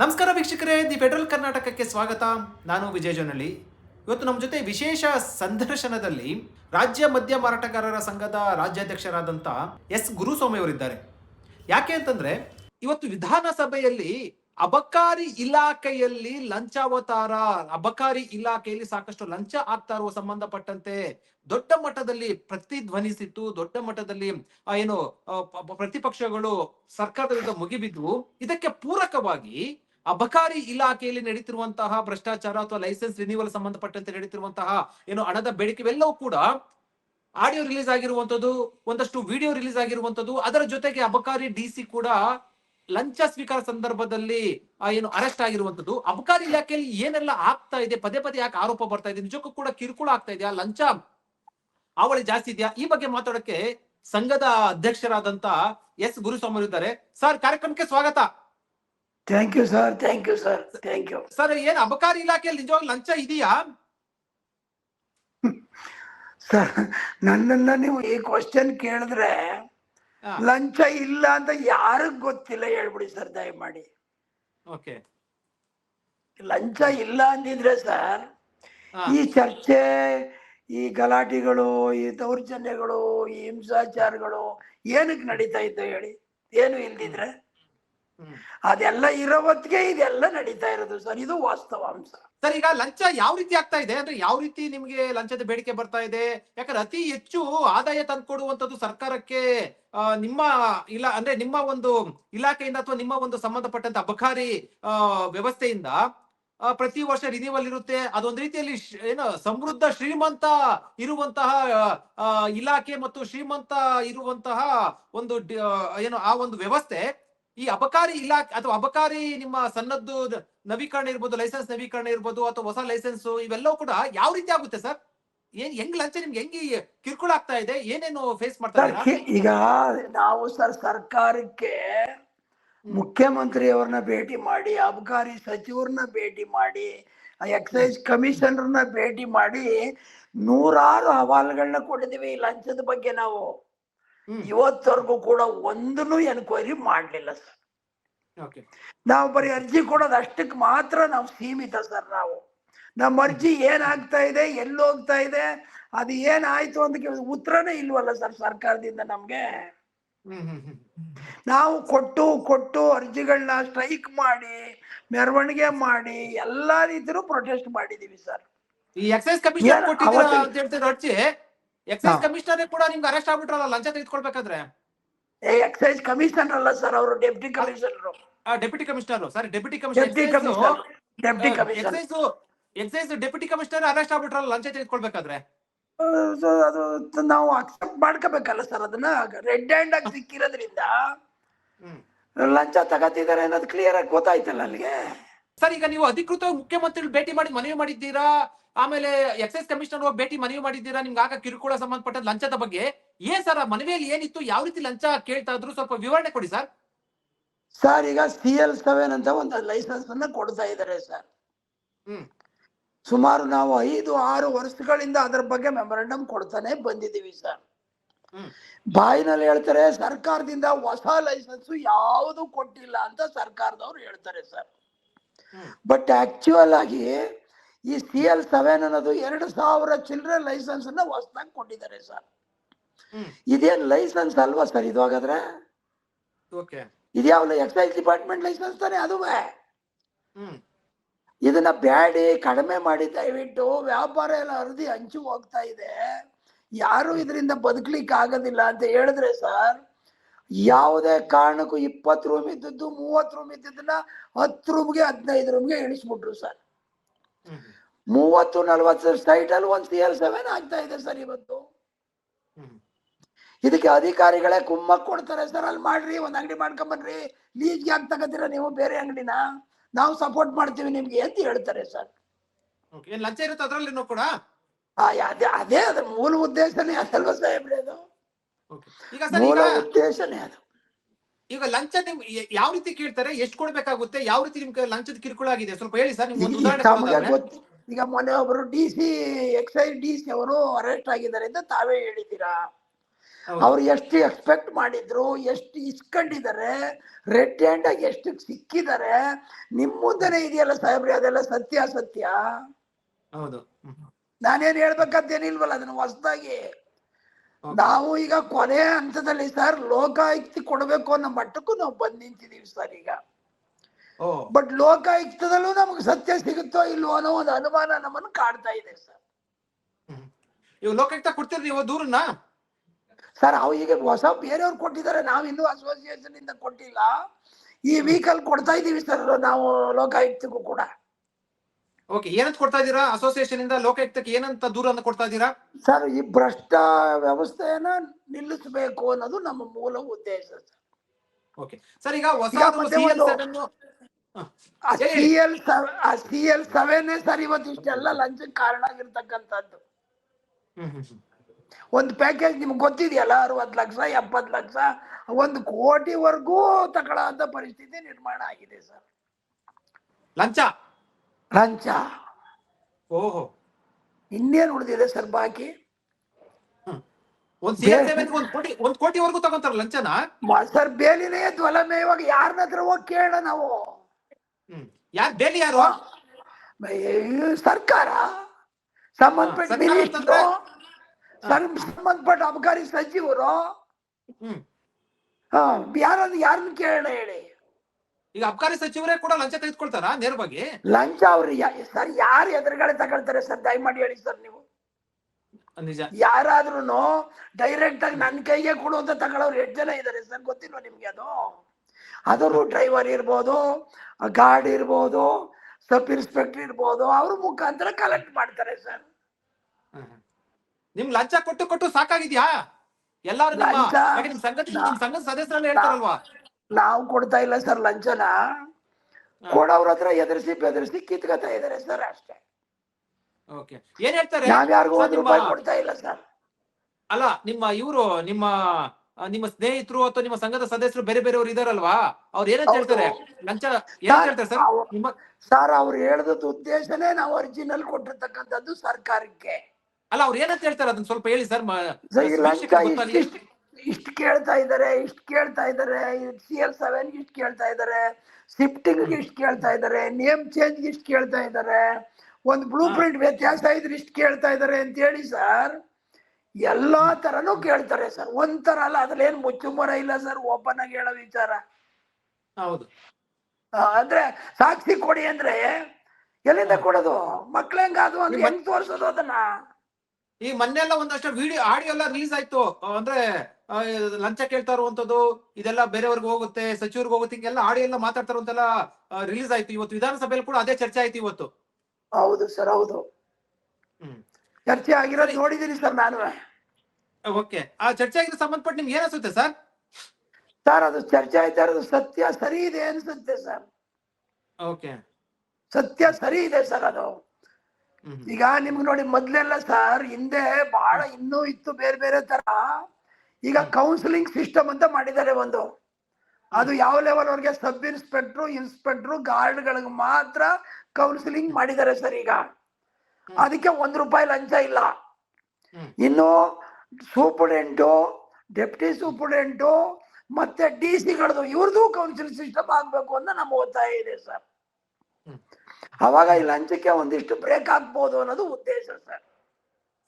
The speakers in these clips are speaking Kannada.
ನಮಸ್ಕಾರ ವೀಕ್ಷಕರೇ, ದಿ ಫೆಡರಲ್ ಕರ್ನಾಟಕಕ್ಕೆ ಸ್ವಾಗತ. ನಾನು ವಿಜಯ ಜೊನಳ್ಳಿ. ಇವತ್ತು ನಮ್ಮ ಜೊತೆ ವಿಶೇಷ ಸಂದರ್ಶನದಲ್ಲಿ ರಾಜ್ಯ ಮದ್ಯ ಮಾರಾಟಗಾರರ ಸಂಘದ ರಾಜ್ಯಾಧ್ಯಕ್ಷರಾದಂಥ ಎಸ್. ಗುರುಸ್ವಾಮಿ ಅವರಿದ್ದಾರೆ. ಯಾಕೆ ಅಂತಂದ್ರೆ, ಇವತ್ತು ವಿಧಾನಸಭೆಯಲ್ಲಿ ಅಬಕಾರಿ ಇಲಾಖೆಯಲ್ಲಿ ಲಂಚಾವತಾರ, ಅಬಕಾರಿ ಇಲಾಖೆಯಲ್ಲಿ ಸಾಕಷ್ಟು ಲಂಚ ಆಗ್ತಾ ಇರುವ ಸಂಬಂಧಪಟ್ಟಂತೆ ದೊಡ್ಡ ಮಟ್ಟದಲ್ಲಿ ಪ್ರತಿಧ್ವನಿಸಿತ್ತು, ದೊಡ್ಡ ಮಟ್ಟದಲ್ಲಿ ಏನು ಪ್ರತಿಪಕ್ಷಗಳು ಸರ್ಕಾರದ ವಿರುದ್ಧ ಮುಗಿಬಿದ್ವು. ಇದಕ್ಕೆ ಪೂರಕವಾಗಿ ಅಬಕಾರಿ ಇಲಾಖೆಯಲ್ಲಿ ನಡೀತಿರುವಂತಹ ಭ್ರಷ್ಟಾಚಾರ ಅಥವಾ ಲೈಸೆನ್ಸ್ ರಿನ್ಯೂವಲ್ ಸಂಬಂಧಪಟ್ಟಂತೆ ನಡೀತಿರುವಂತಹ ಏನು ಹಣದ ಬೇಡಿಕೆ ಇವೆಲ್ಲವೂ ಕೂಡ ಆಡಿಯೋ ರಿಲೀಸ್ ಆಗಿರುವಂತದ್ದು ಒಂದಷ್ಟು ವಿಡಿಯೋ ರಿಲೀಸ್ ಆಗಿರುವಂತದ್ದು ಅದರ ಜೊತೆಗೆ ಅಬಕಾರಿ ಡಿಸಿ ಕೂಡ ಲಂಚ ಸ್ವೀಕಾರ ಸಂದರ್ಭದಲ್ಲಿ ಏನು ಅರೆಸ್ಟ್ ಆಗಿರುವಂತದ್ದು ಅಬಕಾರಿ ಇಲಾಖೆಯಲ್ಲಿ ಏನೆಲ್ಲ ಆಗ್ತಾ ಇದೆ, ಪದೇ ಪದೇ ಯಾಕೆ ಆರೋಪ ಬರ್ತಾ ಇದೆ, ನಿಜಕ್ಕೂ ಕೂಡ ಕಿರುಕುಳ ಆಗ್ತಾ ಇದೆಯಾ, ಲಂಚ ಅವಳಿ ಜಾಸ್ತಿ ಇದೆಯಾ? ಈ ಬಗ್ಗೆ ಮಾತಾಡೋಕೆ ಸಂಘದ ಅಧ್ಯಕ್ಷರಾದಂತ ಎಸ್ ಗುರುಸ್ವಾಮಿ ಇದ್ದಾರೆ. ಸರ್, ಕಾರ್ಯಕ್ರಮಕ್ಕೆ ಸ್ವಾಗತ. Thank you sir thank you sir thank you sir ಏನ್ ಅಬಕಾರಿ ಇಲಾಖೆಯಲ್ಲಿ ನಿಜವಾಗ್ಲೂ ಲಂಚ ಇದೆಯಾ? ಸರ್ ನನ್ನನ್ನ ನೀವು ಈ ಕ್ವಶನ್ ಕೇಳಿದ್ರೆ. ಲಂಚ ಇಲ್ಲ ಅಂತ ಯಾರಿಗ್ ಗೊತ್ತಿಲ್ಲ ಹೇಳ್ಬಿಡಿ ಸರ್ ದಯಮಾಡಿ. ಓಕೆ. ಲಂಚ ಇಲ್ಲ ಅಂದಿದ್ರೆ ಸರ್ ಈ ಚರ್ಚೆ ಈ ಗಲಾಟೆಗಳು ಈ ದೌರ್ಜನ್ಯಗಳು ಈ ಹಿಂಸಾಚಾರಗಳು ಏನಕ್ಕೆ ನಡೀತಾ ಇತ್ತು ಹೇಳಿ? ಏನು ಇಲ್ದಿದ್ರೆ? ಅದೆಲ್ಲ ಇರೋ ಹೊತ್ತಿಗೆ ಇದೆಲ್ಲ ನಡೀತಾ ಇರೋದು ಸರ್. ಇದು ವಾಸ್ತವಾಂಶ. ಸರ್, ಈಗ ಲಂಚ ಯಾವ ರೀತಿ ಆಗ್ತಾ ಇದೆ? ಅಂದ್ರೆ ಯಾವ ರೀತಿ ನಿಮ್ಗೆ ಲಂಚದ ಬೇಡಿಕೆ ಬರ್ತಾ ಇದೆ? ಯಾಕಂದ್ರೆ ಅತಿ ಹೆಚ್ಚು ಆದಾಯ ತಂದ್ಕೊಡುವಂತದ್ದು ಸರ್ಕಾರಕ್ಕೆ ನಿಮ್ಮ ಇಲ್ಲ ಅಂದ್ರೆ ನಿಮ್ಮ ಒಂದು ಇಲಾಖೆಯಿಂದ ಅಥವಾ ನಿಮ್ಮ ಒಂದು ಸಂಬಂಧಪಟ್ಟಂತ ಅಬಕಾರಿ ವ್ಯವಸ್ಥೆಯಿಂದ ಪ್ರತಿ ವರ್ಷ ರಿನಿವಲ್ ಇರುತ್ತೆ. ಅದೊಂದು ರೀತಿಯಲ್ಲಿ ಏನು ಸಮೃದ್ಧ, ಶ್ರೀಮಂತ ಇರುವಂತಹ ಇಲಾಖೆ ಮತ್ತು ಶ್ರೀಮಂತ ಇರುವಂತಹ ಒಂದು ಏನು ಆ ಒಂದು ವ್ಯವಸ್ಥೆ ಈ ಅಬಕಾರಿ ಇಲಾಖೆ ಅಥವಾ ಅಬಕಾರಿ ನಿಮ್ಮ ಸನ್ನದ್ದು ನವೀಕರಣ ಇರ್ಬೋದು ಲೈಸೆನ್ಸ್ ನವೀಕರಣ ಇರ್ಬೋದು ಅಥವಾ ಹೊಸ ಲೈಸೆನ್ಸ್ ಇವೆಲ್ಲವೂ ಕೂಡ ಯಾವ ರೀತಿ ಆಗುತ್ತೆ ಸರ್? ಏನ್ ಹೆಂಗ್ ಲಂಚ ನಿಮ್ಗೆ ಹೆಂಗ್ ಕಿರುಕುಳ ಆಗ್ತಾ ಇದೆ? ಏನೇನು ಫೇಸ್ ಮಾಡ್ತಾ ಇದ್ದೀರಾ? ಈಗ ನಾವು ಸರ್ ಸರ್ಕಾರಕ್ಕೆ ಮುಖ್ಯಮಂತ್ರಿಯವ್ರನ್ನ ಭೇಟಿ ಮಾಡಿ ಅಬಕಾರಿ ಸಚಿವರನ್ನ ಭೇಟಿ ಮಾಡಿ ಎಕ್ಸೈಸ್ ಕಮಿಷನರ್ನ ಭೇಟಿ ಮಾಡಿ ನೂರಾರು ಅಹವಾಲುಗಳನ್ನ ಕೊಟ್ಟಿದ್ದೀವಿ ಈ ಲಂಚದ ಬಗ್ಗೆ ನಾವು. ಇವತ್ತವರೆಗೂ ಕೂಡ ಒಂದನ್ನು ಎನ್ಕ್ವೈರಿ ಮಾಡ್ಲಿಲ್ಲ ಸರ್. ನಾವು ಬರೀ ಅರ್ಜಿ ಕೊಡೋದು ಅಷ್ಟಕ್ಕೆ ಮಾತ್ರ ನಾವು ಸೀಮಿತ ಸರ್ ನಾವು. ನಮ್ಮ ಅರ್ಜಿ ಏನಾಗ್ತಾ ಇದೆ ಎಲ್ಲಿ ಹೋಗ್ತಾ ಇದೆ ಅದು ಏನಾಯ್ತು ಅಂತ ಉತ್ತರನೇ ಇಲ್ವಲ್ಲ ಸರ್ ಸರ್ಕಾರದಿಂದ ನಮ್ಗೆ? ನಾವು ಕೊಟ್ಟು ಕೊಟ್ಟು ಅರ್ಜಿಗಳನ್ನ ಸ್ಟ್ರೈಕ್ ಮಾಡಿ ಮೆರವಣಿಗೆ ಮಾಡಿ ಎಲ್ಲಾ ರೀತಿಯೂ ಪ್ರೊಟೆಸ್ಟ್ ಮಾಡಿದೀವಿ ಸರ್. ಈ ಎಕ್ಸೈಸ್ ಕಮಿಷನ್ ಕೊಟ್ಟಿದ್ರು ಅಂತ ಹೇಳ್ತಿದ್ರು ಅರ್ಜಿ? ಎಕ್ಸೈಸ್ ಕಮಿಷನರ್ ಕೂಡ ನಿಮ್ಗೆ ಅರೆಸ್ಟ್ ಆಗ್ಬಿಟ್ರಲ್ಲ ಲಂಚ ತೆಗೆದುಕೊಳ್ಬೇಕಾದ್ರೆ? ಎಕ್ಸೈಸ್ ಕಮಿಷನರ್ ಅಲ್ಲ ಸರ್ ಅವರು deputy commissioner deputy commissioner sir deputy commissioner deputy excise excise deputy commissioner arrest ಆಗ್ಬಿಟ್ರಲ್ಲ ಲಂಚ ತೆಗೆದುಕೊಳ್ಬೇಕಾದ್ರೆ? ಅದು ನಾವು ಅಕ್ಸೆಪ್ಟ್ ಮಾಡ್ಕೋಬೇಕಲ್ಲ ಸರ್ ಅದನ್ನ? ರೆಡ್ ಹ್ಯಾಂಡ್ ಆಗಿ ಸಿಕ್ಕಿರೋದ್ರಿಂದ ಲಂಚ ತಗತಿದ್ದಾರೆ ಅನ್ನೋದು ಕ್ಲಿಯರ್ ಆಗಿ ಗೊತ್ತಾಯ್ತಲ್ಲ ಅಲ್ಲಿಗೆ? ಸರ್ ಈಗ ನೀವು ಅಧಿಕೃತ ಮುಖ್ಯಮಂತ್ರಿ ಭೇಟಿ ಮಾಡಿ ಮನವಿ ಮಾಡಿದ್ದೀರಾ? ಆಮೇಲೆ ಎಕ್ಸೈಸ್ ಕಮಿಷನರ್ ಹೋಗಿ ಭೇಟಿ ಮನವಿ ಮಾಡಿದ್ದೀರಾ? ನಿಮ್ಗೆ ಆಗ ಕಿರುಕುಳ ಸಂಬಂಧಪಟ್ಟ ಲಂಚದ ಬಗ್ಗೆ. ಏನ್ ಸರ್ ಮನವಿಯಲ್ಲಿ ಏನಿತ್ತು? ಯಾವ ರೀತಿ ಲಂಚ ಕೇಳ್ತಾ ಇದ್ರು? ಸ್ವಲ್ಪ ವಿವರಣೆ ಕೊಡಿ ಸರ್. ಸರ್ ಈಗ ಸಿ ಎಲ್ ಸೆವೆನ್ ಅಂತ ಒಂದು ಲೈಸೆನ್ಸ್ ಅನ್ನ ಕೊಡ್ತಾ ಇದ್ದಾರೆ ಸರ್. ಹ್ಮ್. ಸುಮಾರು ನಾವು ಐದು ಆರು ವರ್ಷಗಳಿಂದ ಅದರ ಬಗ್ಗೆ ಮೆಮೊರಂಡಮ್ ಕೊಡ್ತಾನೆ ಬಂದಿದ್ದೀವಿ ಸರ್. ಬಾಯಿನಲ್ಲಿ ಹೇಳ್ತಾರೆ ಸರ್ಕಾರದಿಂದ ಹೊಸ ಲೈಸೆನ್ಸ್ ಯಾವುದು ಕೊಟ್ಟಿಲ್ಲ ಅಂತ ಸರ್ಕಾರದವ್ರು ಹೇಳ್ತಾರೆ ಸರ್. ಬಟ್ ಆಕ್ಚುಯಲ್ ಆಗಿ ಈ ಸಿ ಎಲ್ ಸೆವೆನ್ ಅನ್ನೋದು ಎರಡು ಸಾವಿರ ಚಿಲ್ಲರೆ ಲೈಸೆನ್ಸ್ ಅನ್ನ ಹೊಸದಾಗಿ ಕೊಟ್ಟಿದ್ದಾರೆ ಸರ್ ಇದೇನ್ ಲೈಸೆನ್ಸ್ ಅಲ್ವಾ ಸರ್ ಇದು ಹಾಗಾದ್ರೆ ಓಕೆ. ಇದ್ಯಾವ ಎಕ್ಸೈಸ್ ಡಿಪಾರ್ಟ್ಮೆಂಟ್ ಲೈಸೆನ್ಸ್ ತಾನೇ ಅದುವೇ? ಇದನ್ನ ಬ್ಯಾಡಿ ಕಡಿಮೆ ಮಾಡಿ ದಯವಿಟ್ಟು ವ್ಯಾಪಾರ ಎಲ್ಲ ಅರ್ಧಿ ಹಂಚು ಹೋಗ್ತಾ ಇದೆ. ಯಾರು ಇದರಿಂದ ಬದುಕಲಿಕ್ಕೆ ಆಗೋದಿಲ್ಲ ಅಂತ ಹೇಳಿದ್ರೆ ಸರ್ ಯಾವುದೇ ಕಾರಣಕ್ಕೂ ಇಪ್ಪತ್ತು ರೂಮ್ ಇದ್ದದ್ದು ಮೂವತ್ತು ರೂಮ್ ಇದ್ದದನ್ನ ಹತ್ತು ರೂಮ್ಗೆ ಹದಿನೈದು ರೂಮ್ಗೆ ಇಳಿಸ್ಬಿಟ್ರು ಸರ್ ಮೂವತ್ತು ನಲವತ್ತು ಸೈಟ್ ಅಲ್ಲಿ ಒಂದ್ ಸಿ ಎಲ್ ಸೆವೆನ್ ಆಗ್ತಾ ಇದೆ ಸರ್ ಇವತ್ತು. ಇದಕ್ಕೆ ಅಧಿಕಾರಿಗಳೇ ಕುಮ್ಮಕ್ ಕೊಡ್ತಾರೆ ಸರ್ ಅಲ್ಲಿ ಮಾಡ್ರಿ ಒಂದ್ ಅಂಗಡಿ ಮಾಡ್ಕೊಂಬನ್ರಿ ಲೀಸ್ಗೆ ಯಾಕೆ ತಗೋತೀರಾ ನೀವು ಬೇರೆ ಅಂಗಡಿನ? ನಾವು ಸಪೋರ್ಟ್ ಮಾಡ್ತೀವಿ ನಿಮ್ಗೆ ಅಂತ ಹೇಳ್ತಾರೆ ಸರ್. ಲಂಚ ಇರುತ್ತೆ ಅದ್ರಲ್ಲಿ ಕೂಡ? ಆ, ಅದೇ ಅದೇ ಅದ್ರ ಮೂಲ ಉದ್ದೇಶನೇ ಅದಲ್ವ ಸಾಹೇಬ್ರೆ ಅದು. ಓಕೆ ಈಗ ಸರ್ ಮೂಲ ಉದ್ದೇಶನೇ ಅದು. ಈಗ ಲಂಚ ನಿಮ್ ಯಾವ ರೀತಿ ಕೇಳ್ತಾರೆ? ಎಷ್ಟು ಕೊಡ್ಬೇಕಾಗುತ್ತೆ? ಯಾವ ರೀತಿ ನಿಮ್ಗೆ ಲಂಚದ ಕಿರುಕುಳ ಆಗಿದೆ? ಸ್ವಲ್ಪ ಹೇಳಿ ಸರ್ ನಿಮ್ಗೆ ಈಗ ಮೊನ್ನೆ ಒಬ್ರು D C excise D C ಅವರು ಅರೆಸ್ಟ್ ಆಗಿದ್ದಾರೆ ಅಂತ ತಾವೇ ಹೇಳಿದ್ದೀರಾ. ಅವ್ರು ಎಷ್ಟು ಎಕ್ಸ್ಪೆಕ್ಟ್ ಮಾಡಿದ್ರು ಎಷ್ಟು ಇಸ್ಕೊಂಡಿದ್ದಾರೆ ರೆಡ್ ಹ್ಯಾಂಡ್ ಆಗಿ ಎಷ್ಟು ಸಿಕ್ಕಿದ್ದಾರೆ ನಿಮ್ ಮುಂದೆನೆ ಇದೆಯಲ್ಲ ಸಾಹೇಬ್ರಿ ಅದೆಲ್ಲ ಸತ್ಯ ಸತ್ಯ ಹೌದು. ನಾನೇನು ಹೇಳ್ಬೇಕಂತೇನಿಲ್ವಲ್ಲ ಅದನ್ನ ಹೊಸದಾಗಿ. ನಾವು ಈಗ ಕೊನೆ ಹಂತದಲ್ಲಿ ಸರ್ ಲೋಕಾಯುಕ್ತಿ ಕೊಡಬೇಕು ಅನ್ನೋ ಮಟ್ಟಕ್ಕೂ ನಾವು ಬಂದ್ ನಿಂತಿದೀವಿ ಸರ್ ಈಗ. ಬಟ್ ಲೋಕಾಯುಕ್ತದಲ್ಲೂ ನಮಗೆ ಸತ್ಯ ಸಿಗುತ್ತೋ ಇಲ್ವೋ ಅನ್ನೋ ಒಂದು ಅನುಮಾನ ನಮ್ಮನ್ನು ಕಾಡ್ತಾ ಇದೆ ಸರ್ ಇವ್ ಲೋಕಾಯುಕ್ತ ಕೊಡ್ತೀರಿ ನೀವು ದೂರನ್ನ? ಸರ್ ಅವು ಈಗ ಹೊಸ ಬೇರೆಯವ್ರು ಕೊಟ್ಟಿದ್ದಾರೆ. ನಾವು ಇನ್ನೂ ಅಸೋಸಿಯೇಷನ್ ಇಂದ ಕೊಟ್ಟಿಲ್ಲ. ಈ ವೀಕಲ್ ಕೊಡ್ತಾ ಇದೀವಿ ಸರ್ ನಾವು ಲೋಕಾಯುಕ್ತಕ್ಕೂ ಕೂಡ. ಓಕೆ ಏನಂತ ಕೊಡ್ತಾ ಇದ್ದೀರಾ? ಅಸೋಸಿಯೇಷನ್ ಇಂದ ಲೋಕಾಯುಕ್ತಕ್ಕೆ ಏನಂತ ದೂರನ್ನ ಕೊಡ್ತಾ ಇದ್ದೀರಾ? ಸರ್ ಈ ಭ್ರಷ್ಟ ವ್ಯವಸ್ಥೆಯನ್ನ ನಿಲ್ಲಿಸಬೇಕು ಅನ್ನೋದು ನಮ್ಮ ಮೂಲ ಉದ್ದೇಶ ಸರ್ ಓಕೆ ಸರ್ ಈಗ ಹೊಸ ಸಿ ಎಲ್ ಸಭೆನೇ ಸಿ ಎಲ್ ಸೆವೆನ್ ಸರ್ ಇವತ್ತು ಇಷ್ಟೆಲ್ಲ ಲಂಚಕ್ಕೆ ಕಾರಣ ಆಗಿರ್ತಕ್ಕಂಥದ್ದು. ಒಂದು ಪ್ಯಾಕೇಜ್ ನಿಮ್ಗೆ ಗೊತ್ತಿದೆಯಲ್ಲ ಅರವತ್ತು ಲಕ್ಷ ಎಪ್ಪತ್ತು ಲಕ್ಷ ಒಂದು ಕೋಟಿವರೆಗೂ ತಗೊಳ್ಳೋ ಪರಿಸ್ಥಿತಿ ನಿರ್ಮಾಣ ಆಗಿದೆ ಸರ್. ಲಂಚ? ಲಂಚ. ಓಹೋ. ಇನ್ನೇನು ಉಳಿದಿದೆ ಸರ್ ಬಾಕಿ? ಒಂದ್ ಕೋಟಿವರೆಗೂ ತಗೊಂತಾರ ಲಂಚನ? ಸರ್ ಬೇಲಿನೇ ದ್ವಲಮೆ ಇವಾಗ ಯಾರನ್ನ ಹತ್ರ ಹೋಗಿ ಕೇಳೋಣ ನಾವು? ಯಾರ್ ಬೇಲಿ ಯಾರು? ಸರ್ಕಾರ. ಸಂಬಂಧಪಟ್ಟ ಮಿನಿಸ್ಟ್ರು ಅಂತಂದ್ರೆ? ಸಂಬಂಧಪಟ್ಟ ಅಬಕಾರಿ ಸಚಿವರು. ಯಾರನ್ನ ಯಾರನ್ನ ಕೇಳೋಣ ಹೇಳಿ. ಈಗ ಅಬ್ಕಾರಿ ಸಚಿವರೇ ಕೂಡ ಲಂಚ ತೆಗೆದುಕೊಳ್ತಾರಾ ನೇರವಾಗಿ ಲಂಚ ಅವ್ರು ಸರ್ ಯಾರು ಎದುರುಗಡೆ ತಗೊಳ್ತಾರೆ ಸರ್ ದಯಮಾಡಿ ಹೇಳಿ ಸರ್ ನೀವು. ನಿಜ. ಯಾರಾದ್ರೂ ಡೈರೆಕ್ಟ್ ಆಗಿ ನನ್ನ ಕೈಗೆ ಕೊಡು ಅಂತ ತಗೊಳ್ಳೋರು ಎಷ್ಟು ಜನ ಇದ್ದಾರೆ ಸರ್ ಗೊತ್ತಿಲ್ವಾ ನಿಮ್ಗೆ ಅದು? ಅದರು ಡ್ರೈವರ್ ಇರ್ಬೋದು ಗಾರ್ಡ್ ಇರ್ಬೋದು ಸಬ್ ಇನ್ಸ್ಪೆಕ್ಟರ್ ಇರ್ಬೋದು ಅವ್ರ ಮುಖಾಂತರ ಕಲೆಕ್ಟ್ ಮಾಡ್ತಾರೆ ಸರ್. ನಿಮ್ ಲಂಚ ಕೊಟ್ಟು ಕೊಟ್ಟು ಸಾಕಾಗಿದ್ಯಾ? ಎಲ್ಲಾರು ನಿಮ್ಮ ಸಂಘದ ಸಂಘದ ಹೇಳ್ತಾರಲ್ವಾ? ನಾವು ಕೊಡ್ತಾ ಇಲ್ಲ ಸರ್ ಲಂಚನ. ಕೊಡೋವ್ರ ಹತ್ರ ಎದುರಿಸಿ ಬೆದರಿಸಿ ಕಿತ್ಕೊತಾ ಇದಾರೆ ಸರ್ ಅಷ್ಟೇ. ಓಕೆ ಏನ್ ಹೇಳ್ತಾರೆ? ನಾವ್ ಯಾರಿಗೂ ಒಂದ್ ರೂಪಾಯಿ ಕೊಡ್ತಾ ಇಲ್ಲ ಸರ್ ಅಲ್ಲ ನಿಮ್ಮ ಇವರು ನಿಮ್ಮ ನಿಮ್ಮ ಸ್ನೇಹಿತರು ಅಥವಾ ನಿಮ್ಮ ಸಂಘದ ಸದಸ್ಯರು ಬೇರೆ ಬೇರೆಯವರು ಇದಾರಲ್ವಾ? ಅವ್ರು ಏನಂತ. ಹೇಳ್ತಾರೆ? ಲಂಚ ಏನಂತ ಹೇಳ್ತಾರೆ ಸರ್? ಅವ್ರು- ನಿಮ್ಮ ಸರ್ ಅವ್ರು ಹೇಳದ ಉದ್ದೇಶನೇ ನಾವು ಒರಿಜಿನಲ್ ಕೊಟ್ಟಿರ್ತಕ್ಕಂಥದ್ದು ಸರ್ಕಾರಕ್ಕೆ. ಅಲ್ಲ ಅವ್ರು ಏನಂತ ಹೇಳ್ತಾರೆ? ಅದನ್ನ ಸ್ವಲ್ಪ ಹೇಳಿ ಸರ್ ಇಷ್ಟ ಕೇಳ್ತಾ ಇದಾರೆ ಇಷ್ಟು ಕೇಳ್ತಾ ಇದಾರೆ ಸಿ ಎಲ್ ಸೆವೆನ್ ಇಷ್ಟು ಕೇಳ್ತಾ ಇದ್ದಾರೆ ಶಿಫ್ಟಿಂಗ್ ಇಷ್ಟು ಕೇಳ್ತಾ ಇದಾರೆ ನೇಮ್ ಚೇಂಜ್ ಇಷ್ಟು ಕೇಳ್ತಾ ಇದ್ದಾರೆ ಒಂದು ಬ್ಲೂ ಪ್ರಿಂಟ್ ವ್ಯತ್ಯಾಸ ಇದ್ರೆ ಇಷ್ಟು ಕೇಳ್ತಾ ಇದಾರೆ ಅಂತ ಹೇಳಿ ಸರ್ ಎಲ್ಲಾ ತರನು ಕೇಳ್ತಾರೆ ಸರ್. ಒಂಥರ ಅಲ್ಲ ಅದ್ರಲ್ಲಿ ಏನ್ ಮುಚ್ಚುಮರ ಇಲ್ಲ ಸರ್ ಓಪನ್ ಆಗಿ ಹೇಳೋ ವಿಚಾರ. ಹೌದು. ಅಂದ್ರೆ ಸಾಕ್ಷಿ ಕೊಡಿ ಅಂದ್ರೆ ಎಲ್ಲಿಂದ ಕೊಡೋದು? ಮಕ್ಳ ಹೆಂಗಾದ್ರು ಅಂದ್ರೆ ಹೆಂಗ್ ತೋರ್ಸೋದು ಅದನ್ನ? ಈ ಮೊನ್ನೆಲ್ಲ ಒಂದಷ್ಟು ವಿಡಿಯೋ ಆಡಿಯೋ ಎಲ್ಲ ರಿಲೀಸ್ ಆಯ್ತು. ಅಂದ್ರೆ ಲಂಚ ಕೇಳ್ತಾ ಇರುವಂತದ್ದು ಇದೆಲ್ಲ ಬೇರೆಯವ್ರಿಗೆ ಹೋಗುತ್ತೆ ಸಚಿವರಿಗೆ ಹೋಗುತ್ತೆ ಹಿಂಗೆಲ್ಲ ಆಡಿಯೋ ಎಲ್ಲ ಮಾತಾಡ್ತಾರ ಅಂತೆಲ್ಲ ರಿಲೀಸ್ ಆಯ್ತು. ಇವತ್ತು ವಿಧಾನಸಭೆಯಲ್ಲಿ ಕೂಡ ಅದೇ ಚರ್ಚೆ ಆಯ್ತು ಇವತ್ತು. ಹೌದು ಸರ್ ಹೌದು. ಹ್ಮ್. ಚರ್ಚೆ ಆಗಿರೋದು ನೋಡಿದೀನಿ ಸರ್ ನಾನು. ಓಕೆ. ಆ ಚರ್ಚೆ ಆಗಿರೋ ಸಂಬಂಧಪಟ್ಟ ನಿಮ್ಗೆ ಏನಿಸುತ್ತೆ ಸರ್? ಸರ್ ಅದು ಚರ್ಚೆ ಆಯ್ತಾ ಇರೋದು ಸತ್ಯ ಸರಿ ಇದೆ ಅನ್ಸುತ್ತೆ ಸರ್. ಓಕೆ. ಸತ್ಯ ಸರಿ ಇದೆ ಸರ್ ಅದು. ಈಗ ನಿಮ್ಗೆ ನೋಡಿ ಮೊದ್ಲೆಲ್ಲ ಸರ್ ಹಿಂದೆ ಬಹಳ ಇನ್ನೂ ಇತ್ತು ಬೇರೆ ಬೇರೆ ತರ. ಈಗ ಕೌನ್ಸಿಲಿಂಗ್ ಸಿಸ್ಟಮ್ ಅಂತ ಮಾಡಿದ್ದಾರೆ ಒಂದು. ಅದು ಯಾವ ಲೆವೆಲ್ ಅವ್ರಿಗೆ? ಸಬ್ ಇನ್ಸ್ಪೆಕ್ಟ್ರು ಇನ್ಸ್ಪೆಕ್ಟ್ರು ಗಾರ್ಡ್ಗಳಿಗೆ ಮಾತ್ರ ಕೌನ್ಸಿಲಿಂಗ್ ಮಾಡಿದ್ದಾರೆ ಸರ್ ಈಗ. ಅದಕ್ಕೆ ಒಂದ್ ರೂಪಾಯಿ ಲಂಚ ಇಲ್ಲ. ಇನ್ನು ಸೂಪರ್ಡೆಂಟು ಡೆಪ್ಟಿ ಸೂಪರ್ಡೆಂಟು ಮತ್ತೆ ಡಿ ಸಿಗಳದು ಇವ್ರದ್ದು ಕೌನ್ಸಿಲ್ ಸಿಸ್ಟಮ್ ಆಗ್ಬೇಕು ಅಂತ ನಮ್ಮ ಒತ್ತಾಯ ಇದೆ ಸರ್. ಅವಾಗ ಈ ಲಂಚಕ್ಕೆ ಒಂದಿಷ್ಟು ಬ್ರೇಕ್ ಆಗ್ಬೋದು ಅನ್ನೋದು ಉದ್ದೇಶ ಸರ್.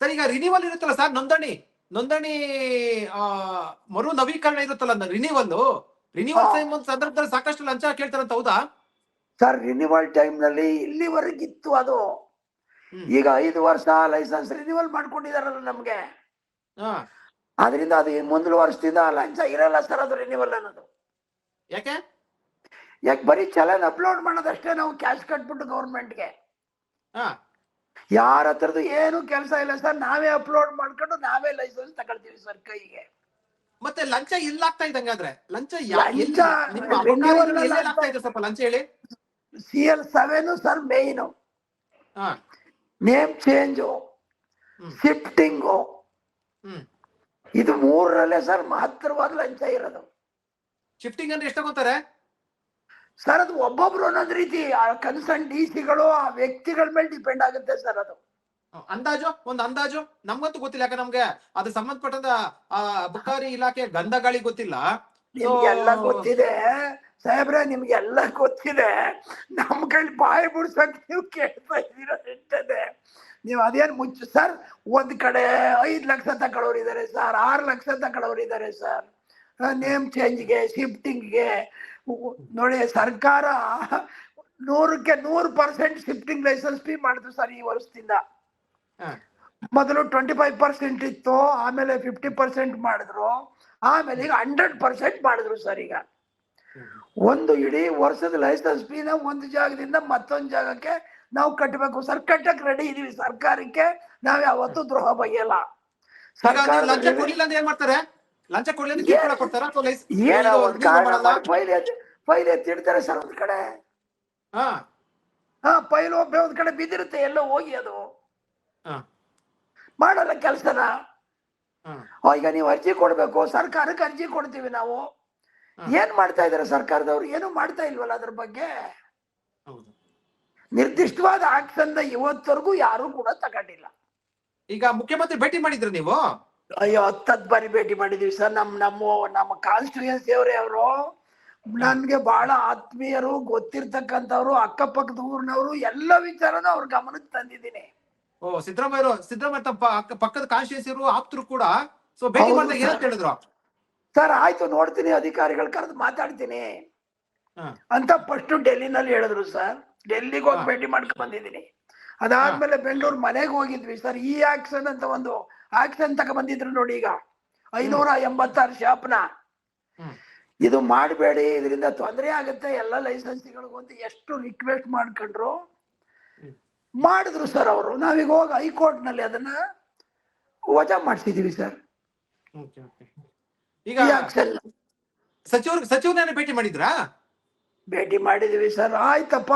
ಸರ್ ಈಗ ರಿನಿವಲ್ ಇರುತ್ತಲ್ಲ ಸರ್ ನೋಂದಣಿ ನೋಂದಣಿ ಮರು ನವೀಕರಣ ಇರುತ್ತಲ್ಲ ರಿನಿವಲ್ ರಿನಿವಲ್ ಹಾ. ಸಂದರ್ಭದಲ್ಲಿ ಸಾಕಷ್ಟು ಲಂಚ ಕೇಳ್ತಾರಂತ ಹೌದಾ? ಸರ್ ರಿನಿವಲ್ ಟೈಮ್ನಲ್ಲಿ ಇಲ್ಲಿವರೆಗಿತ್ತು ಅದು. ಈಗ ಐದು ವರ್ಷ ಲೈಸೆನ್ಸ್ ರಿನಿವಲ್ ಮಾಡ್ಕೊಂಡಿದಾರಲ್ಲ ನಮ್ಗೆ. ಅದರಿಂದ ಅದು ಮೊದಲು ಮುಂದಿನ ವರ್ಷದಿಂದ ಲಂಚ ಇರಲ್ಲ ಸರ್ ಅದು ರಿನಿವಲ್ ಅನ್ನೋದು. ಯಾಕೆ? ಯಾಕೆ ಬರೀ ಚಲನ್ ಅಪ್ಲೋಡ್ ಮಾಡೋದಷ್ಟೇ ನಾವು ಕ್ಯಾಶ್ ಕಟ್ಬಿಟ್ಟು ಗೌರ್ಮೆಂಟ್ಗೆ ಯಾರ ಹತ್ರದ್ದು ಏನು ಕೆಲಸ ಇಲ್ಲ ಸರ್ ನಾವೇ ಅಪ್ಲೋಡ್ ಮಾಡ್ಕೊಂಡು ನಾವೇ ಲೈಸೆನ್ಸ್ ತಗೊಳ್ತೀವಿ ಸರ್ ಕೈಗೆ. ಮತ್ತೆ ಲಂಚ ಇಲ್ಲ ಆಗ್ತಾ ಇದೆ ಹಂಗಾದ್ರೆ ಲಂಚ ಲಂಚ ಹೇಳಿ. C L seven sir main name change. Shifting ಇದು ಮೂರರಲ್ಲೇ ಸರ್ ಮಹತ್ತರವಾದ ಲಂಚ ಇರೋದು. ಶಿಫ್ಟಿಂಗ್ ಅಂದ್ರೆ ಎಷ್ಟು ತಗೋತಾರೆ? ಸರ್ ಅದು ಒಬ್ಬೊಬ್ರು ಒಂದೊಂದು ರೀತಿ ಆ ಕನ್ಸರ್ನ್ ಡಿ ಸಿಗಳು ಆ ವ್ಯಕ್ತಿಗಳ ಮೇಲೆ ಡಿಪೆಂಡ್ ಆಗುತ್ತೆ ಸರ್ ಅದು. ಅಂದಾಜು? ಒಂದು ಅಂದಾಜು? ನಮ್ಗಂತೂ ಗೊತ್ತಿಲ್ಲ ಯಾಕೆ ನಮ್ಗೆ ಅದು ಸಂಬಂಧಪಟ್ಟದ ಆ ಅಬಕಾರಿ ಇಲಾಖೆ ಗಂಧಗಾಳಿ ಗೊತ್ತಿಲ್ಲ. So- ಗೊತ್ತಿದೆ. ಸಾಹೇಬ್ರೆ ನಿಮ್ಗೆಲ್ಲ ಗೊತ್ತಿದೆ. ನಮ್ಮ ಕೈಲಿ ಬಾಯಿ ಬಿಡ್ಸಕ್ ನೀವು ಕೇಳ್ತಾ ಇದ್ದೀರ ಇರ್ತದೆ ನೀವು ಅದೇನು ಮುಂಚೆ ಸರ್ ಒಂದು ಕಡೆ ಐದು ಲಕ್ಷ ತಗೊಳ್ಳೋರು ಇದ್ದಾರೆ ಸರ್ ಆರು ಲಕ್ಷ ತಗೊಳ್ಳೋರು ಇದ್ದಾರೆ ಸರ್ ನೇಮ್ ಚೇಂಜ್ಗೆ ಶಿಫ್ಟಿಂಗ್ಗೆ ನೋಡಿ ಸರ್ಕಾರ ನೂರಕ್ಕೆ ನೂರು ಪರ್ಸೆಂಟ್ ಶಿಫ್ಟಿಂಗ್ ಲೈಸೆನ್ಸ್ ಫೀ ಮಾಡಿದ್ರು ಸರ್ ಈ ವರ್ಷದಿಂದ. ಮೊದಲು ಟ್ವೆಂಟಿ ಫೈವ್ ಪರ್ಸೆಂಟ್ ಇತ್ತು ಆಮೇಲೆ ಫಿಫ್ಟಿ ಪರ್ಸೆಂಟ್ ಮಾಡಿದ್ರು ಆಮೇಲೆ ಈಗ ಹಂಡ್ರೆಡ್ ಪರ್ಸೆಂಟ್ ಮಾಡಿದ್ರು ಸರ್ ಈಗ. ಒಂದು ಇಡೀ ವರ್ಷದ ಲೈಸೆನ್ಸ್ ಫೀನ ಒಂದು ಜಾಗದಿಂದ ಮತ್ತೊಂದು ಜಾಗಕ್ಕೆ ನಾವು ಕಟ್ಟಬೇಕು ಸರ್ ಕಟ್ಟಕ್ ರೆಡಿ ಇದೀವಿ. ಸರ್ಕಾರಕ್ಕೆ ನಾವ್ ಯಾವತ್ತೂ ದ್ರೋಹ ಬಗೆಯಲ್ಲ ಫೈಲ್ ಎತ್ತಿ ಫೈಲ್ ಎತ್ತಿಡ್ತಾರೆ ಸರ್ ಒಂದ್ ಕಡೆ. ಹಾ. ಹಾ ಫೈಲ್ ಒಬ್ಬ ಒಂದ್ ಕಡೆ ಬಿದ್ದಿರುತ್ತೆ ಎಲ್ಲೋ ಹೋಗಿ ಅದು. ಹಾ. ಮಾಡಲ್ಲ ಕೆಲ್ಸನ. ಈಗ ನೀವು ಅರ್ಜಿ ಕೊಡ್ಬೇಕು. ಸರ್ಕಾರಕ್ಕೆ ಅರ್ಜಿ ಕೊಡ್ತೀವಿ ನಾವು. ಏನ್ ಮಾಡ್ತಾ ಇದಾರೆ ಸರ್ಕಾರದವ್ರು? ಏನು ಮಾಡ್ತಾ ಇಲ್ವಲ್ಲ ಅದ್ರ ಬಗ್ಗೆ? ಹೌದು. ನಿರ್ದಿಷ್ಟವಾದ ಆಕ್ಷನ್ ಇವತ್ತವರೆಗೂ ಯಾರು ಕೂಡ ತಗೊಂಡಿಲ್ಲ. ಈಗ ಮುಖ್ಯಮಂತ್ರಿ ಭೇಟಿ ಮಾಡಿದ್ರು ನೀವು? ಅಯ್ಯೋ ಹತ್ತದ್ ಬಾರಿ ಭೇಟಿ ಮಾಡಿದೀವಿ ಸರ್. ನಮ್ ನಮ್ಮ ನಮ್ಮ ಕಾನ್ಸ್ಟಿಟ್ಯೂನ್ಸಿ ಅವರೇ ಅವರು. ನನ್ಗೆ ಬಹಳ ಆತ್ಮೀಯರು ಗೊತ್ತಿರ್ತಕ್ಕಂಥವ್ರು ಅಕ್ಕಪಕ್ಕದ ಊರಿನವರು ಎಲ್ಲ ವಿಚಾರನೂ ಅವ್ರ ಗಮನಕ್ಕೆ ತಂದಿದ್ದೀನಿ. ಓ ಸಿದ್ದರಾಮಯ್ಯ ಸಿದ್ದರಾಮಯ್ಯ ಪಕ್ಕದ ಕಾನ್ಸ್ಟಿಟ್ಯೂನ್ಸಿ ಆಪ್ತರು ಕೂಡ. ಸೊ ಭೇಟಿ ಮಾಡಿದಾಗ. ಹೇಳಿದ್ರು ಸರ್ ಆಯ್ತು ನೋಡ್ತೀನಿ ಅಧಿಕಾರಿಗಳು ಕರೆದು ಮಾತಾಡ್ತೀನಿ. ಅಂತ ಫಸ್ಟ್ ಡೆಲ್ಲಿನಲ್ಲಿ ಹೇಳಿದ್ರು ಸರ್. ಡೆಲ್ಲಿಗೆ ಹೋಗಿ. ಭೇಟಿ ಮಾಡ್ಕೊಂಡು ಬಂದಿದ್ದೀನಿ. ಅದಾದ್ಮೇಲೆ ಬೆಂಗಳೂರು ಮನೆಗೆ ಹೋಗಿದ್ವಿ ಸರ್. ಈ ಆಕ್ಷನ್ ಅಂತ ಒಂದು ಆಕ್ಷನ್ ತಕ ಬಂದಿದ್ರು ನೋಡಿ ಈಗ. ಐನೂರ ಎಂಬತ್ತಾರು ಶಾಪ್ನ. ಇದು ಮಾಡಬೇಡಿ ಇದರಿಂದ ತೊಂದರೆ ಆಗುತ್ತೆ. ಎಲ್ಲ ಲೈಸೆನ್ಸ್ಗಳಿಗೂ ಅಂತ ಎಷ್ಟು ರಿಕ್ವೆಸ್ಟ್ ಮಾಡ್ಕೊಂಡ್ರು. ಮಾಡಿದ್ರು ಸರ್ ಅವರು. ನಾವೀಗ ಹೋಗಿ ಹೈಕೋರ್ಟ್ನಲ್ಲಿ ಅದನ್ನ ವಜಾ ಮಾಡಿಸಿದೀವಿ ಸರ್. ಈಗ ಸಚಿವ ಸಚಿವ ಸಚಿವರು ಸಚಿವರನ್ನ ಭೇಟಿ ಮಾಡಿದ್ರಾ? ಭೇಟಿ ಮಾಡಿದ್ವಿ ಸರ್. ಆಯ್ತಪ್ಪ.